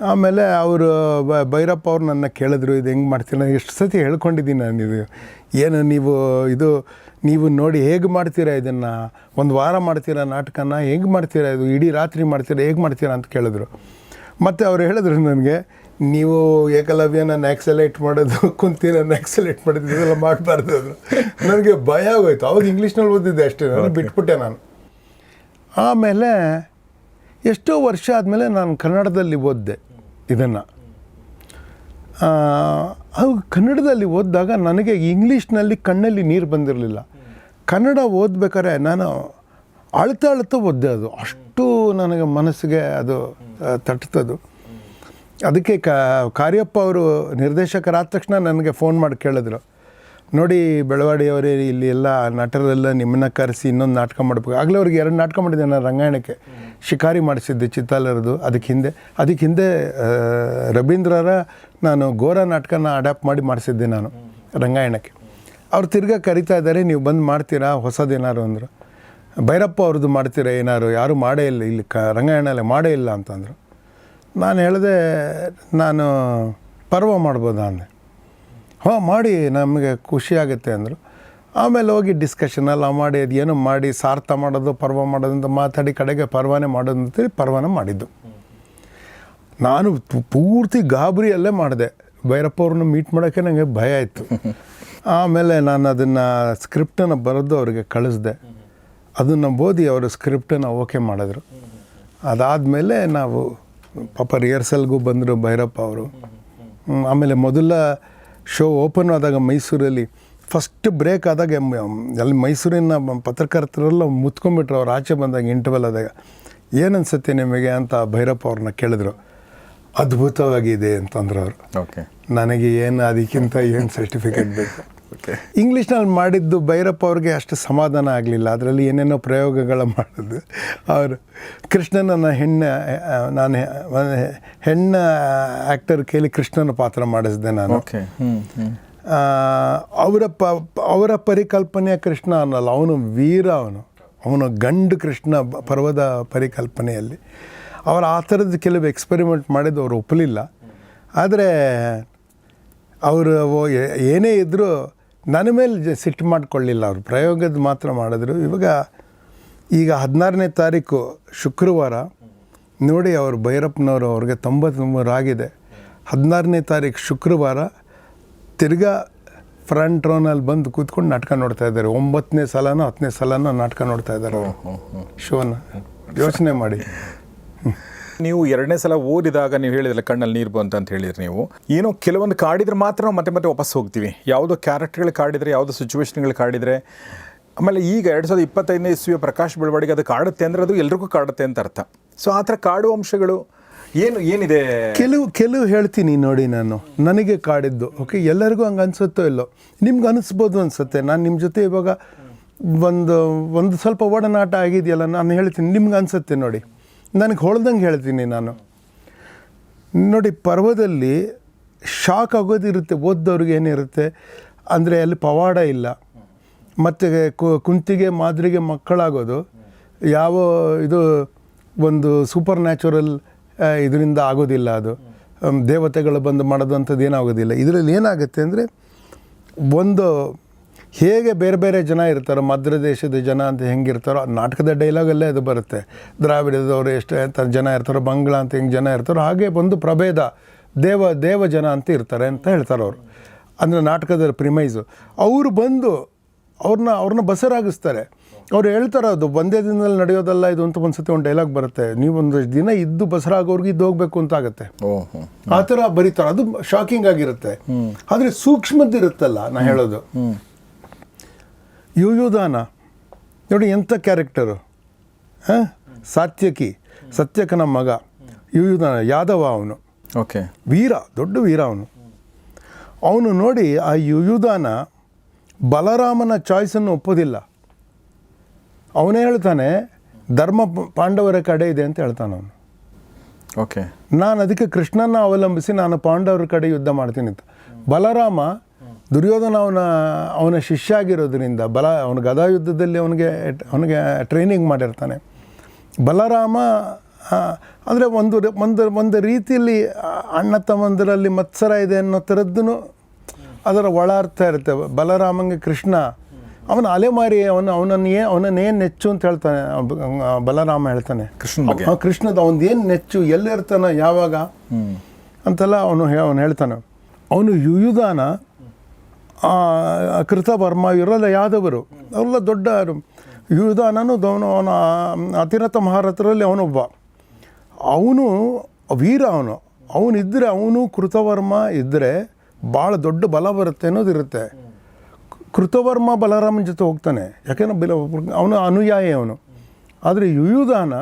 ಆಮೇಲೆ ಅವರು ಬ- ಭೈರಪ್ಪ ಅವ್ರು ನನ್ನ ಕೇಳಿದ್ರು ಇದು ಹೆಂಗೆ ಮಾಡ್ತೀರ? ನಾನು ಎಷ್ಟು ಸತಿ ಹೇಳ್ಕೊಂಡಿದ್ದೀನಿ ನಾನು ಇದು. ಏನು ನೀವು ಇದು ನೀವು ನೋಡಿ ಹೇಗೆ ಮಾಡ್ತೀರಾ ಇದನ್ನು? ಒಂದು ವಾರ ಮಾಡ್ತೀರಾ ನಾಟಕನ? ಹೆಂಗೆ ಮಾಡ್ತೀರಾ ಇದು? ಇಡೀ ರಾತ್ರಿ ಮಾಡ್ತೀರಾ? ಹೇಗೆ ಮಾಡ್ತೀರಾ ಅಂತ ಕೇಳಿದ್ರು. ಮತ್ತು ಅವ್ರು ಹೇಳಿದ್ರು ನನಗೆ ನೀವು ಏಕಲವ್ಯನ ನ್ಯಾಕ್ಸಲೇಟ್ ಮಾಡೋದು ಕುಂತಿನ ನ್ಯಾಕ್ಸಲೇಟ್ ಮಾಡೋದು ಇದೆಲ್ಲ ಮಾಡಬಾರ್ದು ನನಗೆ ಭಯ ಆಗೋಯ್ತು. ಅವಾಗ ಇಂಗ್ಲೀಷ್ನಲ್ಲಿ ಓದಿದ್ದೆ ಅಷ್ಟೇ. ನಾನು ಬಿಟ್ಬಿಟ್ಟೆ ನಾನು. ಆಮೇಲೆ ಎಷ್ಟೋ ವರ್ಷ ಆದಮೇಲೆ ನಾನು ಕನ್ನಡದಲ್ಲಿ ಓದಿದೆ ಇದನ್ನು. ಅದು ಕನ್ನಡದಲ್ಲಿ ಓದಿದಾಗ ನನಗೆ ಇಂಗ್ಲೀಷ್ನಲ್ಲಿ ಕಣ್ಣಲ್ಲಿ ನೀರು ಬಂದಿರಲಿಲ್ಲ. ಕನ್ನಡ ಓದ್ಬೇಕಾದ್ರೆ ನಾನು ಅಳ್ತಾ ಅಳ್ತಾ ಓದ್ದೆ ಅದು. ಅಷ್ಟು ನನಗೆ ಮನಸ್ಸಿಗೆ ಅದು ತಟ್ತದು ಅದಕ್ಕೆ ಕ ಕಾರ್ಯಪ್ಪ ಅವರು ನಿರ್ದೇಶಕರಾದ ತಕ್ಷಣ ನನಗೆ ಫೋನ್ ಮಾಡಿ ಕೇಳಿದ್ರು. ನೋಡಿ ಬೆಳವಾಡಿಯವರೇ, ಇಲ್ಲಿ ಎಲ್ಲ ನಟರೆಲ್ಲ ನಿಮ್ಮನ್ನ ಕರೆಸಿ ಇನ್ನೊಂದು ನಾಟಕ ಮಾಡಬೇಕು. ಆಗಲೇ ಅವ್ರಿಗೆ ಎರಡು ನಾಟಕ ಮಾಡಿದ್ದೆ ನಾನು ರಂಗಾಯಣಕ್ಕೆ. ಶಿಕಾರಿ ಮಾಡಿಸಿದ್ದೆ ಚಿತ್ತಾಲರದು. ಅದಕ್ಕೆ ಹಿಂದೆ ಅದಕ್ಕೆ ಹಿಂದೆ ರವೀಂದ್ರರ ನಾನು ಘೋರ ನಾಟಕನ ಅಡಾಪ್ಟ್ ಮಾಡಿ ಮಾಡಿಸಿದ್ದೆ ನಾನು ರಂಗಾಯಣಕ್ಕೆ. ಅವ್ರು ತಿರ್ಗಾ ಕರಿತಾ ಇದ್ದಾರೆ, ನೀವು ಬಂದು ಮಾಡ್ತೀರಾ ಹೊಸದೇನಾರು ಅಂದರು. ಭೈರಪ್ಪ ಅವ್ರದ್ದು ಮಾಡ್ತೀರಾ ಏನಾರು ಯಾರು ಮಾಡೇ ಇಲ್ಲ, ಇಲ್ಲಿ ಕ ರಂಗಾಯಣಲ್ಲೇ ಮಾಡೇ ಇಲ್ಲ ಅಂತಂದರು. ನಾನು ಹೇಳಿದೆ, ನಾನು ಪರ್ವ ಮಾಡ್ಬೋದಾ ಅಂದೆ. ಹಾಂ, ಮಾಡಿ, ನಮಗೆ ಖುಷಿಯಾಗುತ್ತೆ ಅಂದರು. ಆಮೇಲೆ ಹೋಗಿ ಡಿಸ್ಕಷನ್ ಎಲ್ಲ ಮಾಡಿ, ಅದು ಏನೋ ಮಾಡಿ, ಸಾರ್ಥ ಮಾಡೋದು, ಪರ್ವ ಮಾಡೋದು ಅಂತ ಮಾತಾಡಿ ಕಡೆಗೆ ಪರ್ವಾನೇ ಮಾಡೋದು ಅಂತೇಳಿ ಪರ್ವನ ಮಾಡಿದ್ದು. ನಾನು ಪೂರ್ತಿ ಗಾಬರಿಯಲ್ಲೇ ಮಾಡಿದೆ. ಭೈರಪ್ಪ ಅವ್ರನ್ನ ಮೀಟ್ ಮಾಡೋಕ್ಕೆ ನನಗೆ ಭಯ ಇತ್ತು ಆಮೇಲೆ ನಾನು ಅದನ್ನು ಸ್ಕ್ರಿಪ್ಟನ್ನು ಬರೆದು ಅವ್ರಿಗೆ ಕಳಿಸ್ದೆ. ಅದನ್ನು ಓದಿ ಅವರು ಸ್ಕ್ರಿಪ್ಟನ್ನು ಓಕೆ ಮಾಡಿದ್ರು. ಅದಾದಮೇಲೆ ನಾವು ಪಾಪ ರಿಹರ್ಸಲ್ಗೂ ಬಂದರು ಭೈರಪ್ಪ ಅವರು. ಆಮೇಲೆ ಮೊದಲ ಶೋ ಓಪನ್ ಆದಾಗ ಮೈಸೂರಲ್ಲಿ ಫಸ್ಟ್ ಬ್ರೇಕ್ ಆದಾಗ ಅಲ್ಲಿ ಮೈಸೂರಿನ ಪತ್ರಕರ್ತರೆಲ್ಲ ಮುತ್ಕೊಂಡ್ಬಿಟ್ರು ಅವ್ರು ಆಚೆ ಬಂದಾಗ ಇಂಟರ್ವಲ್ ಆದಾಗ. ಏನನ್ಸುತ್ತೆ ನಿಮಗೆ ಅಂತ ಭೈರಪ್ಪ ಅವ್ರನ್ನ ಕೇಳಿದ್ರು. ಅದ್ಭುತವಾಗಿದೆ ಅಂತಂದ್ರು ಅವರು. ಓಕೆ ನನಗೆ ಏನು ಅದಕ್ಕಿಂತ ಏನು ಸರ್ಟಿಫಿಕೇಟ್ ಬೇಕು? ಇಂಗ್ಲೀಷ್ನಲ್ಲಿ ಮಾಡಿದ್ದು ಭೈರಪ್ಪ ಅವ್ರಿಗೆ ಅಷ್ಟು ಸಮಾಧಾನ ಆಗಲಿಲ್ಲ. ಅದರಲ್ಲಿ ಏನೇನೋ ಪ್ರಯೋಗಗಳ ಮಾಡೋದು ಅವರು ಕೃಷ್ಣನ ಹೆಣ್ಣು ನಾನು ಹೆಣ್ಣ ಆ್ಯಕ್ಟರ್ ಕೇಳಿ ಕೃಷ್ಣನ ಪಾತ್ರ ಮಾಡಿಸಿದೆ ನಾನು. ಅವರ ಪ ಅವರ ಪರಿಕಲ್ಪನೆಯ ಕೃಷ್ಣ ಅನ್ನಲ್ಲ. ಅವನು ವೀರ ಅವನು. ಅವನು ಗಂಡು ಕೃಷ್ಣ ಪರ್ವದ ಪರಿಕಲ್ಪನೆಯಲ್ಲಿ. ಅವರು ಆ ಥರದ್ದು ಕೆಲವು ಎಕ್ಸ್ಪೆರಿಮೆಂಟ್ ಮಾಡಿದ್ದು ಅವರು ಒಪ್ಪಲಿಲ್ಲ. ಆದರೆ ಅವರು ಏನೇ ಇದ್ದರೂ ನನ್ನ ಮೇಲೆ ಜ- ಸಿಟ್ಟು ಮಾಡಿಕೊಳ್ಳಿಲ್ಲ ಅವರು. ಪ್ರಯೋಗದ ಮಾತ್ರ ಮಾಡಿದ್ರು. ಇವಾಗ ಈಗ ಹದಿನಾರನೇ ತಾರೀಕು ಶುಕ್ರವಾರ ನೋಡಿ ಅವರು ಭೈರಪ್ಪನವರು ಅವ್ರಿಗೆ ತೊಂಬತ್ತ್ಮೂರು ಆಗಿದೆ. ಹದಿನಾರನೇ ತಾರೀಕು ಶುಕ್ರವಾರ ತಿರ್ಗಾ ಫ್ರಂಟ್ ರೋನಲ್ಲಿ ಬಂದು ಕೂತ್ಕೊಂಡು ನಾಟಕ ನೋಡ್ತಾ ಇದ್ದಾರೆ. ಒಂಬತ್ತನೇ ಸಲನೋ ಹತ್ತನೇ ಸಲನೋ ನಾಟಕ ನೋಡ್ತಾ ಇದ್ದಾರೆ ಅವರು. ಶೋನ ಯೋಚನೆ ಮಾಡಿ. ನೀವು ಎರಡನೇ ಸಲ ಓದಿದಾಗ ನೀವು ಹೇಳಿದ್ರಲ್ಲ, ಕಣ್ಣಲ್ಲಿ ನೀರು ಬಂತ ಅಂತ ಹೇಳಿದ್ರಿ ನೀವು. ಏನೋ ಕೆಲವೊಂದು ಕಾಡಿದ್ರೆ ಮಾತ್ರ ಮತ್ತೆ ಮತ್ತೆ ವಾಪಸ್ ಹೋಗ್ತೀವಿ. ಯಾವುದೋ ಕ್ಯಾರೆಕ್ಟರ್ಗಳು ಕಾಡಿದರೆ, ಯಾವುದೋ ಸಿಚುವೇಶನ್ಗಳು ಕಾಡಿದರೆ. ಆಮೇಲೆ ಈಗ ಎರಡು ಸಾವಿರದ ಇಪ್ಪತ್ತೈದನೇ ಇಸ್ವಿಯ ಪ್ರಕಾಶ್ ಬೆಳವಡಿಗೆ ಅದು ಕಾಡುತ್ತೆ ಅಂದರೆ ಅದು ಎಲ್ರಿಗೂ ಕಾಡುತ್ತೆ ಅಂತ ಅರ್ಥ. ಸೊ ಆ ಥರ ಕಾಡುವ ಅಂಶಗಳು ಏನು, ಏನಿದೆ? ಕೆಲವು ಕೆಲವು ಹೇಳ್ತೀನಿ ನೋಡಿ ನಾನು. ನನಗೆ ಕಾಡಿದ್ದು ಓಕೆ ಎಲ್ಲರಿಗೂ ಹಂಗೆ ಅನ್ಸುತ್ತೋ ಇಲ್ಲೋ? ನಿಮ್ಗೆ ಅನಿಸ್ಬೋದು ಅನಿಸುತ್ತೆ. ನಾನು ನಿಮ್ಮ ಜೊತೆ ಇವಾಗ ಒಂದು ಒಂದು ಸ್ವಲ್ಪ ಒಡನಾಟ ಆಗಿದೆಯಲ್ಲ, ನಾನು ಹೇಳ್ತೀನಿ. ನಿಮ್ಗೆ ಅನಿಸುತ್ತೆ ನೋಡಿ. ನನಗೆ ಹೊಳ್ದಂಗೆ ಹೇಳ್ತೀನಿ ನಾನು. ನೋಡಿ, ಪರ್ವದಲ್ಲಿ ಶಾಕ್ ಆಗೋದಿರುತ್ತೆ, ಓದ್ದವ್ರಿಗೆ ಏನಿರುತ್ತೆ, ಅಂದರೆ ಅಲ್ಲಿ ಪವಾಡ ಇಲ್ಲ. ಮತ್ತು ಕುಂತಿಗೆ, ಮಾದರಿಗೆ ಮಕ್ಕಳಾಗೋದು, ಯಾವ ಇದು ಒಂದು ಸೂಪರ್ ನ್ಯಾಚುರಲ್ ಇದರಿಂದ ಆಗೋದಿಲ್ಲ ಅದು. ದೇವತೆಗಳು ಬಂದು ಮಾಡೋದಂಥದ್ದು ಏನಾಗೋದಿಲ್ಲ. ಇದರಲ್ಲಿ ಏನಾಗುತ್ತೆ ಅಂದರೆ, ಒಂದು ಹೇಗೆ ಬೇರೆ ಬೇರೆ ಜನ ಇರ್ತಾರೋ ಮಧ್ಯ ದೇಶದ ಜನ ಅಂತ ಹೆಂಗಿರ್ತಾರೋ ಆ ನಾಟಕದ ಡೈಲಾಗಲ್ಲೇ ಅದು ಬರುತ್ತೆ. ದ್ರಾವಿಡದವರು ಎಷ್ಟು ಅಂತ ಜನ ಇರ್ತಾರೋ ಬಂಗ್ಲಾ ಅಂತ ಹೆಂಗೆ ಜನ ಇರ್ತಾರೋ ಹಾಗೆ ಒಂದು ಪ್ರಭೇದ ದೇವ ದೇವ ಜನ ಅಂತ ಇರ್ತಾರೆ ಅಂತ ಹೇಳ್ತಾರೆ ಅವರು. ಅಂದರೆ ನಾಟಕದ ಪ್ರಿಮೈಸು ಅವರು ಬಂದು ಅವ್ರನ್ನ ಅವ್ರನ್ನ ಬಸರಾಗಿಸ್ತಾರೆ. ಅವ್ರು ಹೇಳ್ತಾರೆ ಅದು ಒಂದೇ ದಿನದಲ್ಲಿ ನಡೆಯೋದಲ್ಲ ಇದು ಅಂತ ಒಂದು ಸತಿ ಒಂದು ಡೈಲಾಗ್ ಬರುತ್ತೆ. ನೀವು ಒಂದು ದಿನ ಇದ್ದು ಬಸರಾಗೋರ್ಗೆ ಇದ್ದು ಹೋಗ್ಬೇಕು ಅಂತ ಆಗುತ್ತೆ. ಆ ಥರ ಬರೀತಾರೆ. ಅದು ಶಾಕಿಂಗ್ ಆಗಿರುತ್ತೆ. ಆದರೆ ಸೂಕ್ಷ್ಮದಿರುತ್ತಲ್ಲ ನಾ ಹೇಳೋದು. ಯುಯುದಾನ. ನೋಡಿ ಎಂಥ ಕ್ಯಾರೆಕ್ಟರು. ಹಾಂ? ಸಾತ್ಯಕಿ ಸತ್ಯಕನ ಮಗ. ಯುಯುದಾನ ಯಾದವ ಅವನು. ಓಕೆ. ವೀರ ದೊಡ್ಡ ವೀರ ಅವನು. ಅವನು ನೋಡಿ ಆ ಯುಯುದಾನ ಬಲರಾಮನ ಚಾಯ್ಸನ್ನು ಒಪ್ಪೋದಿಲ್ಲ. ಅವನೇ ಹೇಳ್ತಾನೆ ಧರ್ಮ ಪಾಂಡವರ ಕಡೆ ಇದೆ ಅಂತ ಹೇಳ್ತಾನೆ ಅವನು. ಓಕೆ. ನಾನು ಅದಕ್ಕೆ ಕೃಷ್ಣನ ಅವಲಂಬಿಸಿ ನಾನು ಪಾಂಡವರ ಕಡೆ ಯುದ್ಧ ಮಾಡ್ತೀನಿ ಅಂತ. ಬಲರಾಮ ದುರ್ಯೋಧನ ಅವನ ಅವನ ಶಿಷ್ಯ ಆಗಿರೋದ್ರಿಂದ ಬಲ ಅವನ ಗದಾ ಯುದ್ಧದಲ್ಲಿ ಅವನಿಗೆ ಅವನಿಗೆ ಟ್ರೈನಿಂಗ್ ಮಾಡಿರ್ತಾನೆ. ಬಲರಾಮ ಅಂದರೆ ಒಂದು ಒಂದು ಒಂದು ರೀತಿಯಲ್ಲಿ ಅಣ್ಣ ತಮ್ಮಂದರಲ್ಲಿ ಮತ್ಸರ ಇದೆ ಅನ್ನೋ ಥರದ್ದು ಅದರ ಒಳ ಅರ್ಥ ಇರುತ್ತೆ. ಬಲರಾಮಂಗೆ ಕೃಷ್ಣ ಅವನ ಅಲೆಮಾರಿ ಅವನು ಅವನನ್ನು ಏ ಅವನನ್ನು ಏನು ನೆಚ್ಚು ಅಂತ ಹೇಳ್ತಾನೆ. ಬಲರಾಮ ಹೇಳ್ತಾನೆ. ಕೃಷ್ಣ ಕೃಷ್ಣದ ಏನು ನೆಚ್ಚು ಎಲ್ಲಿರ್ತಾನೆ ಯಾವಾಗ ಅಂತೆಲ್ಲ ಅವನು ಅವನು ಹೇಳ್ತಾನೆ. ಅವನು ಯುಯುಧಾನ ಆ, ಕೃತವರ್ಮ ಇವರೆಲ್ಲ ಯಾದವರು. ಅವರೆಲ್ಲ ದೊಡ್ಡ ಯುಯುಧಾನನು ಅವನು ಅವನ ಅತಿರಥ ಮಹಾರಥರಲ್ಲಿ ಅವನೊಬ್ಬ. ಅವನು ವೀರ ಅವನು. ಅವನಿದ್ದರೆ ಅವನು ಕೃತವರ್ಮ ಇದ್ದರೆ ಭಾಳ ದೊಡ್ಡ ಬಲ ಬರುತ್ತೆ ಅನ್ನೋದಿರುತ್ತೆ ಕೃತವರ್ಮ ಬಲರಾಮನ ಜೊತೆ ಹೋಗ್ತಾನೆ. ಯಾಕೆಂದ್ರೆ ಬಿಲ, ಅವನು ಅನುಯಾಯಿ ಅವನು. ಆದರೆ ಯುಯುಧಾನ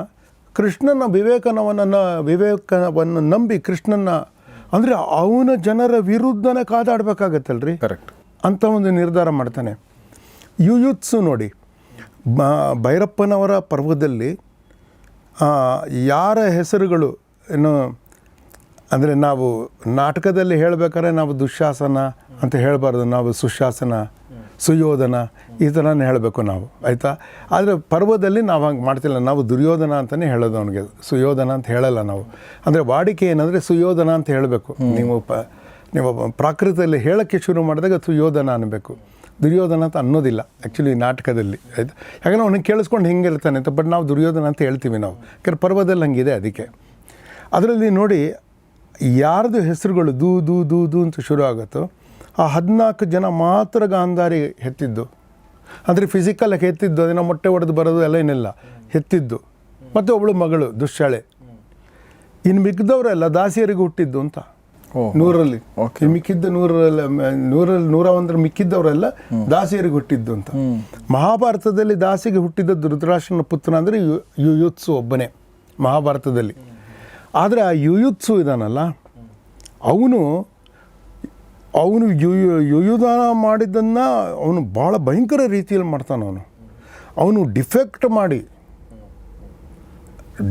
ಕೃಷ್ಣನ ವಿವೇಕನವನನ್ನು ವಿವೇಕವನ್ನು ನಂಬಿ ಕೃಷ್ಣನ ಅಂದರೆ ಅವನ ಜನರ ವಿರುದ್ಧನೇ ಕಾದಾಡಬೇಕಾಗತ್ತಲ್ರಿ? ಕರೆಕ್ಟ್ ಅಂತ ಒಂದು ನಿರ್ಧಾರ ಮಾಡ್ತಾನೆ. ಯುಯುತ್ಸು ನೋಡಿ ಬ- ಭೈರಪ್ಪನವರ ಪರ್ವದಲ್ಲಿ ಯಾರ ಹೆಸರುಗಳು ಏನು ಅಂದರೆ ನಾವು ನಾಟಕದಲ್ಲಿ ಹೇಳಬೇಕಾದ್ರೆ ನಾವು ದುಶಾಸನ ಅಂತ ಹೇಳಬಾರ್ದು. ನಾವು ಸುಶಾಸನ ಸುಯೋಧನ ಈ ಥರನೇ ಹೇಳಬೇಕು ನಾವು ಆಯಿತಾ? ಆದರೆ ಪರ್ವದಲ್ಲಿ ನಾವು ಹಂಗೆ ಮಾಡ್ತಿಲ್ಲ. ನಾವು ದುರ್ಯೋಧನ ಅಂತಲೇ ಹೇಳೋದು ಅವನಿಗೆ. ಸುಯೋಧನ ಅಂತ ಹೇಳಲ್ಲ ನಾವು. ಅಂದರೆ ವಾಡಿಕೆ ಏನಂದರೆ ಸುಯೋಧನ ಅಂತ ಹೇಳಬೇಕು. ನೀವು ಪ ನೀವು ಪ್ರಾಕೃತದಲ್ಲಿ ಹೇಳೋಕ್ಕೆ ಶುರು ಮಾಡಿದಾಗ ಸುಯೋಧನ ಅನ್ನಬೇಕು. ದುರ್ಯೋಧನ ಅಂತ ಅನ್ನೋದಿಲ್ಲ ಆ್ಯಕ್ಚುಲಿ ನಾಟಕದಲ್ಲಿ, ಆಯಿತು? ಯಾಕಂದರೆ ಅವನಿಗೆ ಕೇಳಿಸ್ಕೊಂಡು ಹಿಂಗೆ ಇರ್ತಾನೆ ಅಂತ ಬಟ್ ನಾವು ದುರ್ಯೋಧನ ಅಂತ ಹೇಳ್ತೀವಿ ನಾವು. ಯಾಕಂದ್ರೆ ಪರ್ವದಲ್ಲಿ ಹಂಗಿದೆ ಅದಕ್ಕೆ. ಅದರಲ್ಲಿ ನೋಡಿ, ಯಾರ್ದು ಹೆಸರುಗಳು ದೂ ದೂ ದೂ ದೂ ಅಂತ ಶುರು ಆಗುತ್ತೋ, ಆ ಹದಿನಾಲ್ಕು ಜನ ಮಾತ್ರ ಗಾಂಧಾರಿ ಹೆತ್ತಿದ್ದು. ಅಂದರೆ ಫಿಸಿಕಲಾಗಿ ಹೆತ್ತಿದ್ದು ಅದನ್ನು ಮೊಟ್ಟೆ ಹೊಡೆದು ಬರೋದು ಎಲ್ಲ ಏನಿಲ್ಲ, ಹೆತ್ತಿದ್ದು. ಮತ್ತು ಒಬ್ಬಳು ಮಗಳು, ದುಶ್ಯಾಳೆ. ಇನ್ನು ಮಿಕ್ಕಿದವರೆಲ್ಲ ದಾಸಿಯರಿಗೆ ಹುಟ್ಟಿದ್ದು ಅಂತ. ನೂರಲ್ಲಿ ಮಿಕ್ಕಿದ್ದ ನೂರಲ್ಲ ನೂರಲ್ಲಿ ನೂರ ಒಂದರ ಮಿಕ್ಕಿದ್ದವರೆಲ್ಲ ದಾಸಿಯರಿಗೆ ಹುಟ್ಟಿದ್ದು ಅಂತ. ಮಹಾಭಾರತದಲ್ಲಿ ದಾಸಿಗೆ ಹುಟ್ಟಿದ ಧೃತರಾಷ್ಟ್ರನ ಪುತ್ರ ಅಂದರೆ ಯು ಯುಯುತ್ಸು ಒಬ್ಬನೇ ಮಹಾಭಾರತದಲ್ಲಿ. ಆದರೆ ಆ ಯುಯುತ್ಸು ಇದಾನಲ್ಲ ಅವನು ಅವನು ಯು ಯುಯುಧಾನ ಮಾಡಿದ್ದನ್ನು ಅವನು ಭಾಳ ಭಯಂಕರ ರೀತಿಯಲ್ಲಿ ಮಾಡ್ತಾನೆ ಅವನು. ಅವನು ಡಿಫೆಕ್ಟ್ ಮಾಡಿ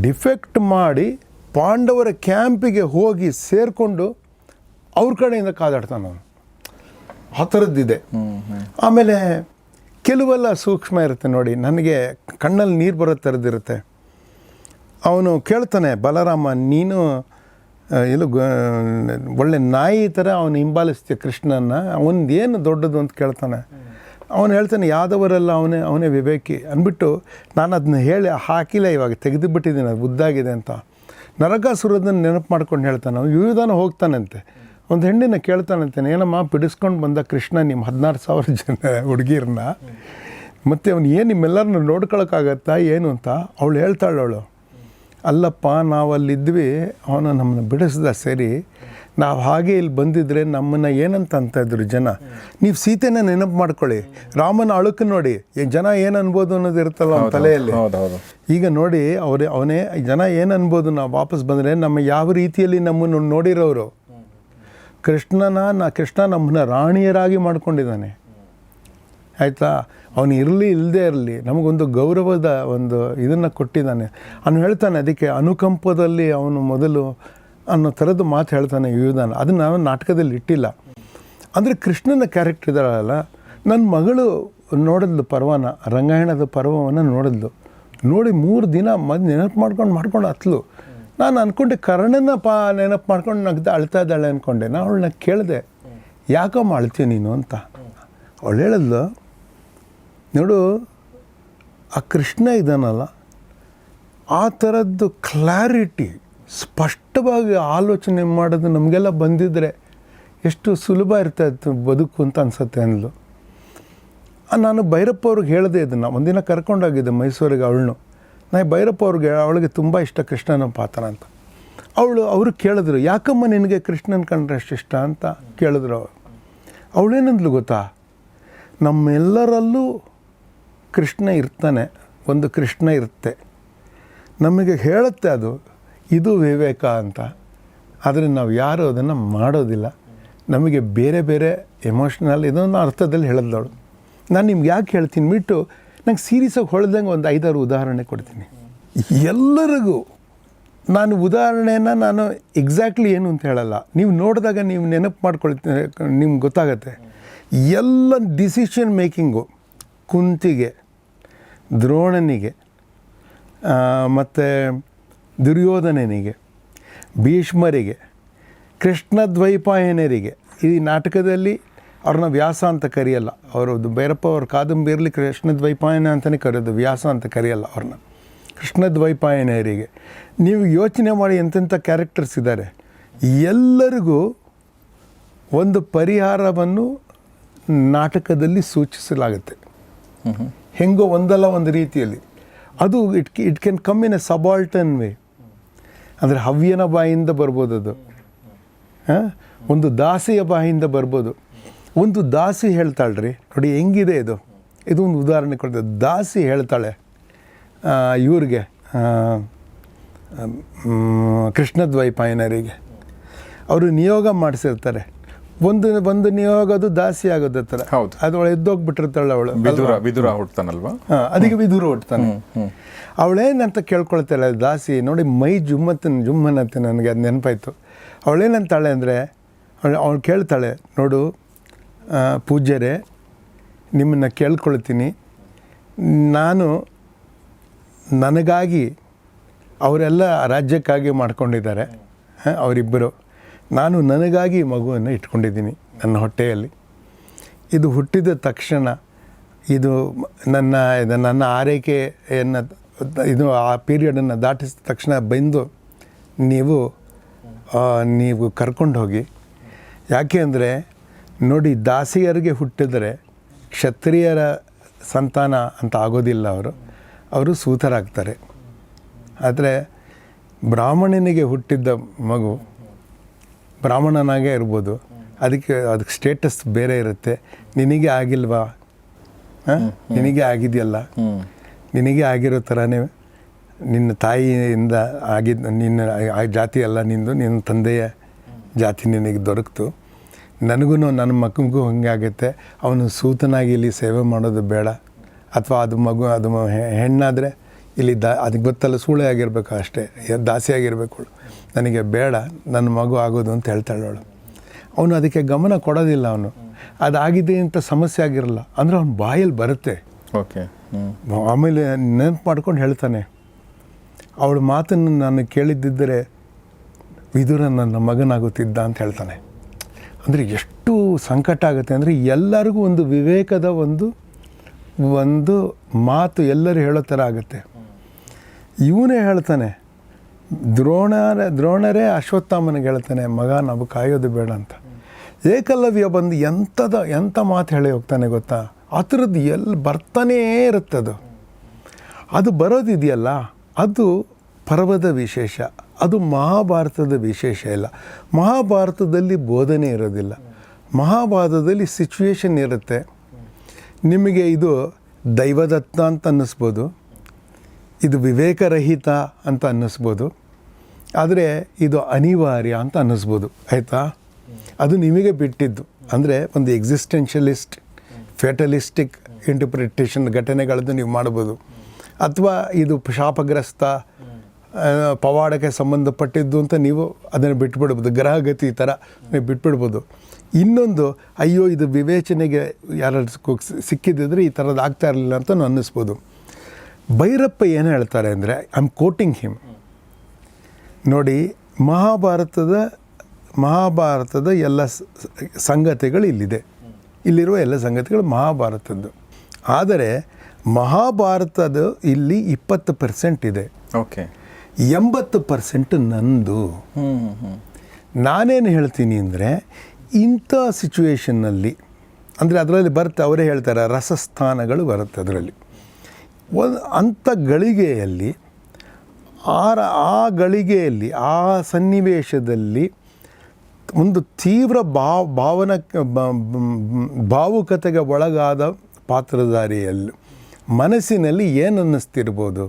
ಡಿಫೆಕ್ಟ್ ಮಾಡಿ ಪಾಂಡವರ ಕ್ಯಾಂಪಿಗೆ ಹೋಗಿ ಸೇರಿಕೊಂಡು ಅವ್ರ ಕಡೆಯಿಂದ ಕಾದಾಡ್ತಾನೆ ಆ ಥರದ್ದಿದೆ. ಆಮೇಲೆ ಕೆಲವೆಲ್ಲ ಸೂಕ್ಷ್ಮ ಇರುತ್ತೆ ನೋಡಿ, ನನಗೆ ಕಣ್ಣಲ್ಲಿ ನೀರು ಬರೋ ಥರದ್ದಿರುತ್ತೆ ಅವನು ಕೇಳ್ತಾನೆ, ಬಲರಾಮ, ನೀನು ಇಲ್ಲ ಒಳ್ಳೆ ನಾಯಿ ಥರ ಅವನು ಹಿಂಬಾಲಿಸ್ತೀಯ ಕೃಷ್ಣನ ಅವನದೇನು ದೊಡ್ಡದು ಅಂತ ಕೇಳ್ತಾನೆ. ಅವನು ಹೇಳ್ತಾನೆ, ಯಾದವರೆಲ್ಲ ಅವನೇ ಅವನೇ ವಿವೇಕಿ. ಅಂದ್ಬಿಟ್ಟು ನಾನು ಅದನ್ನ ಹೇಳಿ ಹಾಕಿಲ್ಲ ಇವಾಗ ತೆಗೆದು ಬಿಟ್ಟಿದ್ದೀನಿ ಅದು ಉದ್ದಾಗಿದೆ ಅಂತ. ನರಕಾಸುರದನ್ನು ನೆನಪು ಮಾಡ್ಕೊಂಡು ಹೇಳ್ತಾನೆ ಅವನು ವಿವಿಧಾನ ಹೋಗ್ತಾನಂತೆ. ಒಂದು ಹೆಣ್ಣಿನ ಕೇಳ್ತಾನಂತೇನೆ ಏನಮ್ಮ ಬಿಡಿಸ್ಕೊಂಡು ಬಂದ ಕೃಷ್ಣ ನಿಮ್ಮ ಹದಿನಾರು ಸಾವಿರ ಜನ ಹುಡುಗಿರನ್ನ ಮತ್ತು ಅವನು ಏನು ನಿಮ್ಮೆಲ್ಲರನ್ನ ನೋಡ್ಕೊಳಕ್ಕಾಗತ್ತಾ ಏನು ಅಂತ? ಅವಳು ಹೇಳ್ತಾಳೆ ಅವಳು ಅಲ್ಲಪ್ಪ ನಾವಲ್ಲಿದ್ವಿ ಅವನು ನಮ್ಮನ್ನು ಬಿಡಿಸ್ದ ಸರಿ. ನಾವು ಹಾಗೆ ಇಲ್ಲಿ ಬಂದಿದ್ರೆ ನಮ್ಮನ್ನು ಏನಂತ ಅಂತ ಇದ್ರು ಜನ. ನೀವು ಸೀತೆನ ನೆನಪು ಮಾಡ್ಕೊಳ್ಳಿ. ರಾಮನ ಅಳುಕು ನೋಡಿ. ಜನ ಏನು ಅನ್ಬೋದು ಅನ್ನೋದು ಇರುತ್ತಲ್ಲ ಅವನ ತಲೆಯಲ್ಲಿ? ಈಗ ನೋಡಿ ಅವರೇ ಅವನೇ ಜನ ಏನು ಅನ್ಬೋದು ನಾವು ವಾಪಸ್ ಬಂದರೆ ನಮ್ಮ ಯಾವ ರೀತಿಯಲ್ಲಿ ನಮ್ಮನ್ನು ನೋಡಿರೋರು? ಕೃಷ್ಣನ ನಾ ಕೃಷ್ಣ ನಮ್ಮನ್ನ ರಾಣಿಯರಾಗಿ ಮಾಡ್ಕೊಂಡಿದ್ದಾನೆ. ಆಯಿತಾ? ಅವನು ಇರಲಿ ಇಲ್ಲದೆ ಇರಲಿ, ನಮಗೊಂದು ಗೌರವದ ಒಂದು ಇದನ್ನು ಕೊಟ್ಟಿದ್ದಾನೆ. ಅವನು ಹೇಳ್ತಾನೆ ಅದಕ್ಕೆ ಅನುಕಂಪದಲ್ಲಿ ಅವನು ಮೊದಲು ಅನ್ನೋ ಥರದ್ದು ಮಾತು ಹೇಳ್ತಾನೆ ಯುವದಾನ ಅದನ್ನು ನಾನು ನಾಟಕದಲ್ಲಿ ಇಟ್ಟಿಲ್ಲ. ಅಂದರೆ ಕೃಷ್ಣನ ಕ್ಯಾರೆಕ್ಟರ್ ಇದ್ದಾಳಲ್ಲ ನನ್ನ ಮಗಳು ನೋಡಿದ್ಲು ಪರ್ವನ, ರಂಗಾಯಣದ ಪರ್ವವನ್ನು ನೋಡಿದ್ಲು. ನೋಡಿ ಮೂರು ದಿನ ಮದ್ ನೆನಪು ಮಾಡ್ಕೊಂಡು ಮಾಡ್ಕೊಂಡು ಹತ್ಲು. ನಾನು ಅಂದ್ಕೊಂಡೆ ಕರ್ಣನ ಪಾ ನೆನಪು ಮಾಡ್ಕೊಂಡು ನಗ್ದ ಅಳ್ತಾ ಇದ್ದಾಳೆ ಅಂದ್ಕೊಂಡೆ ನಾನು ಅವಳನ್ನ ಕೇಳಿದೆ ಯಾಕಮ್ಮ ಅಳ್ತೀಯ ನೀನು? ಅಂತ. ಅವಳು ಹೇಳಿದ್ಲು, ನೋಡು, ಆ ಕೃಷ್ಣ ಇದ್ದಾನಲ್ಲ, ಆ ಥರದ್ದು ಕ್ಲಾರಿಟಿ, ಸ್ಪಷ್ಟವಾಗಿ ಆಲೋಚನೆ ಮಾಡೋದು ನಮಗೆಲ್ಲ ಬಂದಿದ್ದರೆ ಎಷ್ಟು ಸುಲಭ ಇರ್ತಾ ಇತ್ತು ಬದುಕು ಅಂತ ಅನ್ಸುತ್ತೆ ಅಂದ್ಲು. ನಾನು ಭೈರಪ್ಪ ಅವ್ರಿಗೆ ಹೇಳಿದೆ ಇದನ್ನು. ಒಂದಿನ ಕರ್ಕೊಂಡೋಗಿದ್ದೆ ಮೈಸೂರಿಗೆ ಅವಳನ್ನು. ನಾ ಭೈರಪ್ಪ ಅವ್ರಿಗೆ ಅವಳಿಗೆ ತುಂಬ ಇಷ್ಟ ಕೃಷ್ಣನ ಪಾತ್ರ ಅಂತ. ಅವಳು ಅವರು ಕೇಳಿದ್ರು, ಯಾಕಮ್ಮ ನಿನಗೆ ಕೃಷ್ಣನ ಕಂಡ್ರೆ ಅಷ್ಟು ಇಷ್ಟ ಅಂತ ಕೇಳಿದ್ರು ಅವರು. ಅವಳೇನಂದ್ಲು ಗೊತ್ತಾ? ನಮ್ಮೆಲ್ಲರಲ್ಲೂ ಕೃಷ್ಣ ಇರ್ತಾನೆ, ಒಂದು ಕೃಷ್ಣ ಇರುತ್ತೆ. ನಮಗೆ ಹೇಳುತ್ತೆ ಅದು, ಇದು ವಿವೇಕ ಅಂತ. ಆದರೆ ನಾವು ಯಾರು ಅದನ್ನು ಮಾಡೋದಿಲ್ಲ. ನಮಗೆ ಬೇರೆ ಬೇರೆ ಎಮೋಷ್ನಲ್ ಇದೊಂದು ಅರ್ಥದಲ್ಲಿ ಹೇಳಿದವಳು ನಾನು ನಿಮ್ಗೆ ಯಾಕೆ ಹೇಳ್ತೀನಿ ಬಿಟ್ಟು ನಂಗೆ ಸೀರಿಯಸ್ಸಾಗಿ ಹೊಳ್ದಂಗೆ ಒಂದು ಐದಾರು ಉದಾಹರಣೆ ಕೊಡ್ತೀನಿ. ಎಲ್ಲರಿಗೂ ನಾನು ಉದಾಹರಣೆನ ನಾನು ಎಕ್ಸಾಕ್ಟ್ಲಿ ಏನು ಅಂತ ಹೇಳಲ್ಲ. ನೀವು ನೋಡಿದಾಗ ನೀವು ನೆನಪು ಮಾಡ್ಕೊಳ್ತೀನಿ ನಿಮ್ಗೆ ಗೊತ್ತಾಗತ್ತೆ. ಎಲ್ಲ ಡಿಸಿಷನ್ ಮೇಕಿಂಗು ಕುಂತಿಗೆ, ದ್ರೋಣನಿಗೆ ಮತ್ತು ದುರ್ಯೋಧನನಿಗೆ, ಭೀಷ್ಮರಿಗೆ, ಕೃಷ್ಣ ದ್ವೈಪಾಯನರಿಗೆ ಈ ನಾಟಕದಲ್ಲಿ ಅವ್ರನ್ನ ವ್ಯಾಸ ಅಂತ ಕರೆಯಲ್ಲ. ಅವರದ್ದು ಭೈರಪ್ಪ ಅವ್ರ ಕಾದಂಬರಿಯಲ್ಲಿ ಕೃಷ್ಣ ದ್ವೈಪಾಯನ ಅಂತಲೇ ಕರೆಯೋದು, ವ್ಯಾಸ ಅಂತ ಕರೆಯಲ್ಲ ಅವ್ರನ್ನ. ಕೃಷ್ಣದ್ವೈಪಾಯನರಿಗೆ ನೀವು ಯೋಚನೆ ಮಾಡಿ ಎಂತೆಂಥ ಕ್ಯಾರೆಕ್ಟರ್ಸ್ ಇದ್ದಾರೆ. ಎಲ್ಲರಿಗೂ ಒಂದು ಪರಿಹಾರವನ್ನು ನಾಟಕದಲ್ಲಿ ಸೂಚಿಸಲಾಗುತ್ತೆ. ಹೆಂಗೋ ಒಂದಲ್ಲ ಒಂದು ರೀತಿಯಲ್ಲಿ. ಅದು it it can come in a subaltern way ಅಂದರೆ ಹವ್ಯನ ಬಾಯಿಂದ ಬರ್ಬೋದು ಅದು ಒಂದು ದಾಸಿಯ ಬಾಯಿಂದ ಬರ್ಬೋದು. ಒಂದು ದಾಸಿ ಹೇಳ್ತಾಳೆ ರೀ ನೋಡಿ ಹೆಂಗಿದೆ ಇದು? ಇದು ಒಂದು ಉದಾಹರಣೆ ಕೊಡ್ತದೆ ದಾಸಿ ಹೇಳ್ತಾಳೆ ಇವ್ರಿಗೆ ಕೃಷ್ಣದ್ವೈಪಾಯನರಿಗೆ ಅವರು ನಿಯೋಗ ಮಾಡಿಸಿರ್ತಾರೆ. ಒಂದು ಒಂದು ನಿಯೋಗ ಅದು ದಾಸಿ ಆಗೋದೇ ಥರ ಹೌದು. ಅದೊಳ ಎದ್ದೋಗ್ಬಿಟ್ಟಿರ್ತಾಳೆ ಅವಳು ಬಿದುರ ಬಿದುರ ಹುಡ್ತಾನಲ್ವಾ ಹಾಂ ಅದಕ್ಕೆ ಬಿದುರು ಹುಡ್ತಾನೆ ಅವಳೇನಂತ ಕೇಳ್ಕೊಳ್ತಾಳೆ ದಾಸಿ ನೋಡಿ ಮೈ ಜುಮ್ಮತ್ತಿನ ಜುಮ್ಮನತ್ತೆ ನನಗೆ ಅದು ನೆನಪಾಯ್ತು. ಅವಳೇನಂತಾಳೆ ಅಂದರೆ ಅವಳು ಅವಳು ಕೇಳ್ತಾಳೆ ನೋಡು ಪೂಜ್ಯರೇ, ನಿಮ್ಮನ್ನು ಕೇಳ್ಕೊಳ್ತೀನಿ. ನಾನು ನನಗಾಗಿ ಅವರೆಲ್ಲ ರಾಜ್ಯಕ್ಕಾಗಿ ಮಾಡ್ಕೊಂಡಿದ್ದಾರೆ. ಅವರಿಬ್ಬರು. ನಾನು ನನಗಾಗಿ ಮಗುವನ್ನು ಇಟ್ಕೊಂಡಿದ್ದೀನಿ ನನ್ನ ಹೊಟ್ಟೆಯಲ್ಲಿ. ಇದು ಹುಟ್ಟಿದ ತಕ್ಷಣ ಇದು ನನ್ನ ನನ್ನ ಆರೈಕೆಯನ್ನು, ಇದು ಆ ಪೀರಿಯಡನ್ನು ದಾಟಿಸಿದ ತಕ್ಷಣ ಬಂದು ನೀವು ನೀವು ಕರ್ಕೊಂಡು ಹೋಗಿ. ಯಾಕೆ ಅಂದರೆ ನೋಡಿ, ದಾಸಿಯರಿಗೆ ಹುಟ್ಟಿದರೆ ಕ್ಷತ್ರಿಯರ ಸಂತಾನ ಅಂತ ಆಗೋದಿಲ್ಲ ಅವರು. ಅವರು ಸೂತರಾಗ್ತಾರೆ. ಆದರೆ ಬ್ರಾಹ್ಮಣನಿಗೆ ಹುಟ್ಟಿದ್ದ ಮಗು ಬ್ರಾಹ್ಮಣನಾಗೇ ಇರ್ಬೋದು. ಅದಕ್ಕೆ ಅದಕ್ಕೆ ಸ್ಟೇಟಸ್ ಬೇರೆ ಇರುತ್ತೆ. ನಿನಗೆ ಆಗಿಲ್ವಾ? ಹಾಂ? ನಿನಗೆ ಆಗಿದೆಯಲ್ಲ? ನಿನಗೆ ಆಗಿರೋ ಥರನೇ ನಿನ್ನ ತಾಯಿಯಿಂದ ಆಗಿದ್ದ ನಿನ್ನ ಜಾತಿ ಅಲ್ಲ ನಿಂದು, ನಿನ್ನ ತಂದೆಯ ಜಾತಿ ನಿನಗೆ ದೊರಕ್ತು. ನನಗೂ ನನ್ನ ಮಗನಿಗೂ ಹಂಗೆ ಆಗುತ್ತೆ ಅವನು ಸೂತನಾಗಿ ಇಲ್ಲಿ ಸೇವೆ ಮಾಡೋದು ಬೇಡ. ಅಥವಾ ಅದು ಮಗು ಅದು ಹೆಣ್ಣಾದರೆ ಇಲ್ಲಿ ದಾ ಅದಕ್ಕೆ ಗೊತ್ತಲ್ಲ ಸೂಳೆ ಆಗಿರಬೇಕು ಅಷ್ಟೇ. ದಾಸಿಯಾಗಿರಬೇಕು ದಾಸಿ ಆಗಿರಬೇಕು ನನಗೆ ಬೇಡ ನನ್ನ ಮಗು ಆಗೋದು ಅಂತ ಹೇಳ್ತಾಳೆ ಅವಳು. ಅವನು ಅದಕ್ಕೆ ಗಮನ ಕೊಡೋದಿಲ್ಲ ಅವನು. ಅದಾಗಿದೆ ಅಂತ ಸಮಸ್ಯೆ ಆಗಿರಲ್ಲ. ಅಂದರೆ ಅವ್ನ ಬಾಯಲ್ಲಿ ಬರುತ್ತೆ. ಓಕೆ. ಆಮೇಲೆ ನೆನಪು ಮಾಡ್ಕೊಂಡು ಹೇಳ್ತಾನೆ. ಅವಳ ಮಾತನ್ನು ನಾನು ಕೇಳಿದ್ದಿದ್ದರೆ ವಿದುರ ನನ್ನ ಮಗನಾಗುತ್ತಿದ್ದ ಅಂತ ಹೇಳ್ತಾನೆ. ಅಂದರೆ ಎಷ್ಟು ಸಂಕಟ ಆಗುತ್ತೆ ಅಂದರೆ ಎಲ್ಲರಿಗೂ ಒಂದು ವಿವೇಕದ ಒಂದು ಒಂದು ಮಾತು ಎಲ್ಲರೂ ಹೇಳೋ ಥರ ಆಗುತ್ತೆ. ಇವನೇ ಹೇಳ್ತಾನೆ, ದ್ರೋಣರ, ದ್ರೋಣರೇ ಅಶ್ವತ್ಥಾಮನಿಗೆ ಹೇಳ್ತಾನೆ, ಮಗ, ನಾವು ಕಾಯೋದು ಬೇಡ ಅಂತ. ಏಕಲವ್ಯ ಬಂದು ಎಂಥದ, ಎಂಥ ಮಾತು ಹೇಳಿ ಹೋಗ್ತಾನೆ ಗೊತ್ತಾ? ಆ ಥರದ್ದು ಎಲ್ಲಿ ಬರ್ತಾನೇ ಇರುತ್ತೆ ಅದು. ಅದು ಬರೋದಿದೆಯಲ್ಲ, ಅದು ಪರ್ವದ ವಿಶೇಷ. ಅದು ಮಹಾಭಾರತದ ವಿಶೇಷ ಇಲ್ಲ. ಮಹಾಭಾರತದಲ್ಲಿ ಬೋಧನೆ ಇರೋದಿಲ್ಲ. ಮಹಾಭಾರತದಲ್ಲಿ ಸಿಚುವೇಷನ್ ಇರುತ್ತೆ. ನಿಮಗೆ ಇದು ದೈವದತ್ತ ಅಂತ ಅನ್ನಿಸ್ಬೋದು. ಇದು ವಿವೇಕರಹಿತ ಅಂತ ಅನ್ನಿಸ್ಬೋದು. ಆದರೆ ಇದು ಅನಿವಾರ್ಯ ಅಂತ ಅನ್ನಿಸ್ಬೋದು. ಆಯಿತಾ? ಅದು ನಿಮಗೆ ಬಿಟ್ಟಿದ್ದು. ಅಂದರೆ ಒಂದು ಎಕ್ಸಿಸ್ಟೆನ್ಷಿಯಲಿಸ್ಟ್ ಫೆಟಲಿಸ್ಟಿಕ್ ಇಂಟರ್ಪ್ರಿಟೇಷನ್ ಘಟನೆಗಳನ್ನು ನೀವು ಮಾಡ್ಬೋದು. ಅಥವಾ ಇದು ಶಾಪಗ್ರಸ್ತ ಪವಾಡಕ್ಕೆ ಸಂಬಂಧಪಟ್ಟಿದ್ದು ಅಂತ ನೀವು ಅದನ್ನು ಬಿಟ್ಬಿಡ್ಬೋದು. ಗ್ರಹಗತಿ ಥರ ನೀವು ಬಿಟ್ಬಿಡ್ಬೋದು. ಇನ್ನೊಂದು, ಅಯ್ಯೋ, ಇದು ವಿವೇಚನೆಗೆ ಯಾರು ಸಿಕ್ಕಿದ್ದಿದ್ರೆ ಈ ಥರದ್ದು ಆಗ್ತಾ ಇರಲಿಲ್ಲ ಅಂತ ನಾನು ಅನ್ನಿಸ್ಬೋದು. ಭೈರಪ್ಪ ಏನು ಹೇಳ್ತಾರೆ ಅಂದರೆ ಐ ಆಮ್ ಕೋಟಿಂಗ್ ಹಿಮ್ ನೋಡಿ, ಮಹಾಭಾರತದ ಮಹಾಭಾರತದ ಎಲ್ಲ ಸಂಗತಿಗಳು ಇಲ್ಲಿದೆ. ಇಲ್ಲಿರುವ ಎಲ್ಲ ಸಂಗತಿಗಳು ಮಹಾಭಾರತದ್ದು. ಆದರೆ, ಮಹಾಭಾರತದ ಇಲ್ಲಿ ಇಪ್ಪತ್ತು ಪರ್ಸೆಂಟ್ ಇದೆ. ಓಕೆ ಎಂಬತ್ತು ಪರ್ಸೆಂಟ್ ನಂದು. ನಾನೇನು ಹೇಳ್ತೀನಿ ಅಂದರೆ ಇಂಥ ಸಿಚುವೇಷನ್ನಲ್ಲಿ ಅಂದರೆ ಅದರಲ್ಲಿ ಬರುತ್ತೆ ಅವರೇ ಹೇಳ್ತಾರೆ, ರಸಸ್ಥಾನಗಳು ಬರುತ್ತೆ ಅದರಲ್ಲಿ. ಒಂದು ಅಂಥ ಗಳಿಗೆಯಲ್ಲಿ ಆ ಆ ಗಳಿಗೆಯಲ್ಲಿ, ಆ ಸನ್ನಿವೇಶದಲ್ಲಿ ಒಂದು ತೀವ್ರ ಭಾವ, ಭಾವನ ಭಾವುಕತೆಗೆ ಒಳಗಾದ ಪಾತ್ರಧಾರಿಯಲ್ಲಿ ಮನಸ್ಸಿನಲ್ಲಿ ಏನು ಅನ್ನಿಸ್ತಿರ್ಬೋದು?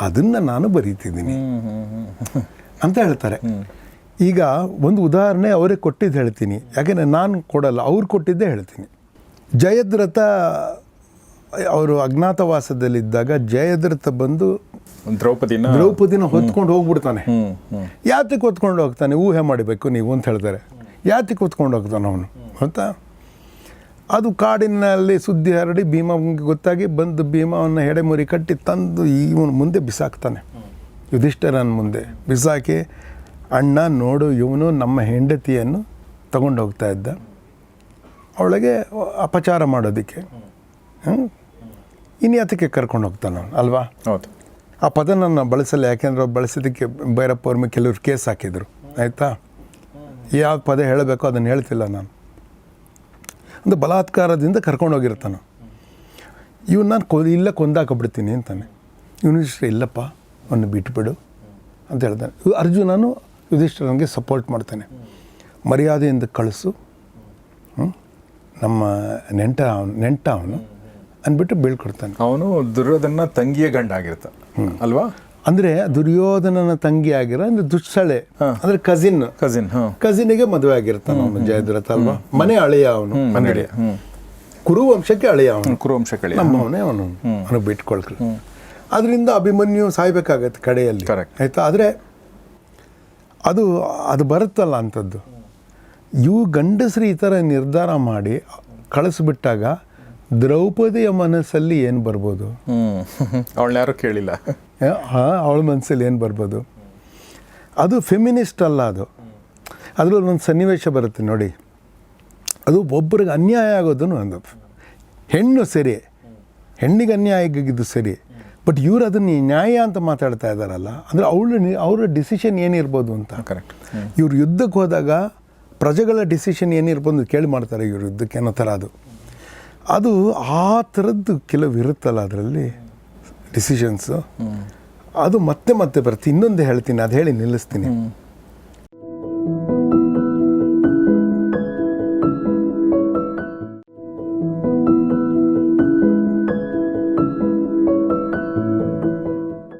ಅದನ್ನು ನಾನು ಬರೀತಿದ್ದೀನಿ. ಅಂತ ಹೇಳ್ತಾರೆ. ಈಗ ಒಂದು ಉದಾಹರಣೆ ಅವರೇ ಕೊಟ್ಟಿದ್ದು ಹೇಳ್ತೀನಿ. ಯಾಕೆಂದರೆ ನಾನು ಕೊಡಲ್ಲ ಅವ್ರು ಕೊಟ್ಟಿದ್ದೇ ಹೇಳ್ತೀನಿ. ಜಯದ್ರಥ ಅವರು ಅಜ್ಞಾತವಾಸದಲ್ಲಿದ್ದಾಗ ಜಯದ್ರಥ ಬಂದು ದ್ರೌಪದಿನ ದ್ರೌಪದಿನ ಹೊತ್ಕೊಂಡು ಹೋಗ್ಬಿಡ್ತಾನೆ. ಯಾತಕ್ಕೆ ಹೊತ್ಕೊಂಡು ಹೋಗ್ತಾನೆ? ಊಹೆ ಮಾಡಬೇಕು ನೀವು ಅಂತ ಹೇಳ್ತಾರೆ. ಯಾತಕ್ಕೆ ಹೊತ್ಕೊಂಡು ಹೋಗ್ತಾನೆ ಅವನು? ಅಂತ ಅದು ಕಾಡಿನಲ್ಲಿ ಸುದ್ದಿ ಹರಡಿ ಭೀಮನಿಗೆ ಗೊತ್ತಾಗಿ ಬಂದು ಭೀಮವನ್ನು ಹೆಡೆಮುರಿ ಕಟ್ಟಿ ತಂದು ಇವನು ಮುಂದೆ ಬಿಸಾಕ್ತಾನೆ. ಯುಧಿಷ್ಠರನ ಮುಂದೆ. ಬಿಸಾಕಿ ಅಣ್ಣ ನೋಡು ಇವನು ನಮ್ಮ ಹೆಂಡತಿಯನ್ನು ತಗೊಂಡು ಹೋಗ್ತಾ ಇದ್ದ. ಅವಳಿಗೆ ಅಪಚಾರ ಮಾಡೋದಕ್ಕೆ. ಹ್ಞೂ ಇನ್ನು ಯಾತಕ್ಕೆ ಕರ್ಕೊಂಡು ಹೋಗ್ತಾನೆ ಅವನು ಅಲ್ವಾ? ಹೌದು. ಆ ಪದ ನಾನು ಬಳಸಲ್ಲ ಯಾಕೆಂದ್ರೆ ಅವ್ರು ಬಳಸಿದ್ದಕ್ಕೆ ಭೈರಪ್ಪ ಅವ್ರ ಮೇಲೆ ಕೆಲವರು ಕೇಸ್ ಹಾಕಿದರು ಆಯಿತಾ? ಯಾವ ಪದ ಹೇಳಬೇಕೋ ಅದನ್ನು ಹೇಳ್ತಿಲ್ಲ ನಾನು. ಒಂದು ಬಲಾತ್ಕಾರದಿಂದ ಕರ್ಕೊಂಡು ಹೋಗಿರ್ತಾನೆ. ಇವನು ನಾನು ಕೊ ಇಲ್ಲ ಕೊಂದಾಕೊಬಿಡ್ತೀನಿ ಅಂತಾನೆ. ಯುಧಿಷ್ಠಿರ ಇಲ್ಲಪ್ಪ ಅವನು ಬಿಟ್ಬಿಡು ಅಂತ ಹೇಳ್ತಾನೆ. ಇವ್ ಅರ್ಜುನನು ಯುಧಿಷ್ಠಿರನಿಗೆ ಸಪೋರ್ಟ್ ಮಾಡ್ತಾನೆ. ಮರ್ಯಾದೆಯಿಂದ ಕಳಿಸು? ನಮ್ಮ ನೆಂಟ ಅವನು ನೆಂಟ ಅವನು ಅಂದ್ಬಿಟ್ಟು ಬೀಳ್ಕೊಡ್ತಾನೆ. ಅವನು ದುರ್ಯೋಧನ ತಂಗಿಯ ಗಂಡ ಆಗಿರ್ತಾನೆ. ಅಲ್ವಾ? ಅಂದರೆ ದುರ್ಯೋಧನನ ತಂಗಿ ಆಗಿರೋ ಅಂದ್ರೆ ದುಶ್ಸಳೆ ಅಂದ್ರೆ ಕಸಿನ್ ಕಸಿನ್ ಕಸಿನಿಗೆ ಮದುವೆ ಆಗಿರ್ತಾನ ಅವನು ಜಯದ್ರಥ ಅಲ್ವಾ ಮನೆ ಅಳೆಯ ಅವನು ಮನೆಯ ಕುರುವಂಶಕ್ಕೆ ಅಳೆಯ ಅವನು. ಕುರುವಂಶಕ್ಕೆ ನಮ್ಮವನೇ ಅವನು ಅವನು ಬಿಟ್ಕೊಳ್ಕಲ್ ಅದರಿಂದ ಅಭಿಮನ್ಯು ಸಾಯ್ಬೇಕಾಗತ್ತೆ ಕಡೆಯಲ್ಲಿ. ಆಯ್ತಾ? ಆದರೆ ಅದು ಅದು ಬರುತ್ತಲ್ಲ ಅಂಥದ್ದು. ಇವು ಗಂಡಸರು ಈ ಥರ ನಿರ್ಧಾರ ಮಾಡಿ ಕಳಿಸ್ಬಿಟ್ಟಾಗ ದ್ರೌಪದಿಯ ಮನಸ್ಸಲ್ಲಿ ಏನು ಬರ್ಬೋದು? ಅವಳನ್ನ ಯಾರು ಕೇಳಿಲ್ಲ. ಅವಳ ಮನಸ್ಸಲ್ಲಿ ಏನು ಬರ್ಬೋದು? ಅದು ಫೆಮಿನಿಸ್ಟ್ ಅಲ್ಲ ಅದು. ಅದರಲ್ಲಿ ಒಂದು ಸನ್ನಿವೇಶ ಬರುತ್ತೆ ನೋಡಿ. ಅದು ಒಬ್ಬರಿಗೆ ಅನ್ಯಾಯ ಆಗೋದನ್ನು ಒಂದು ಹೆಣ್ಣು ಸರಿ ಹೆಣ್ಣಿಗೆ ಅನ್ಯಾಯ ಆಗಿದ್ದು ಸರಿ ಬಟ್ ಇವರು ಅದನ್ನು ನ್ಯಾಯ ಅಂತ ಮಾತಾಡ್ತಾ ಇದ್ದಾರಲ್ಲ ಅಂದರೆ ಅವಳು ಅವರ ಡಿಸಿಷನ್ ಏನಿರ್ಬೋದು ಅಂತ. ಕರೆಕ್ಟ್ ಇವ್ರು ಯುದ್ಧಕ್ಕೆ ಹೋದಾಗ ಪ್ರಜೆಗಳ ಡಿಸಿಷನ್ ಏನಿರ್ಬೋದು ಅಂತ ಕೇಳಿ ಮಾಡ್ತಾರೆ ಇವರು ಯುದ್ಧಕ್ಕೆ ಅನ್ನೋ ಥರ ಅದು. ಅದು ಆ ಥರದ್ದು ಕೆಲವು ಇರುತ್ತಲ್ಲ ಅದರಲ್ಲಿ. ಡಿಸಿಷನ್ಸು ಅದು ಮತ್ತೆ ಮತ್ತೆ ಬರುತ್ತೆ ಇನ್ನೊಂದು ಹೇಳ್ತೀನಿ ಅದು ಹೇಳಿ ನಿಲ್ಲಿಸ್ತೀನಿ.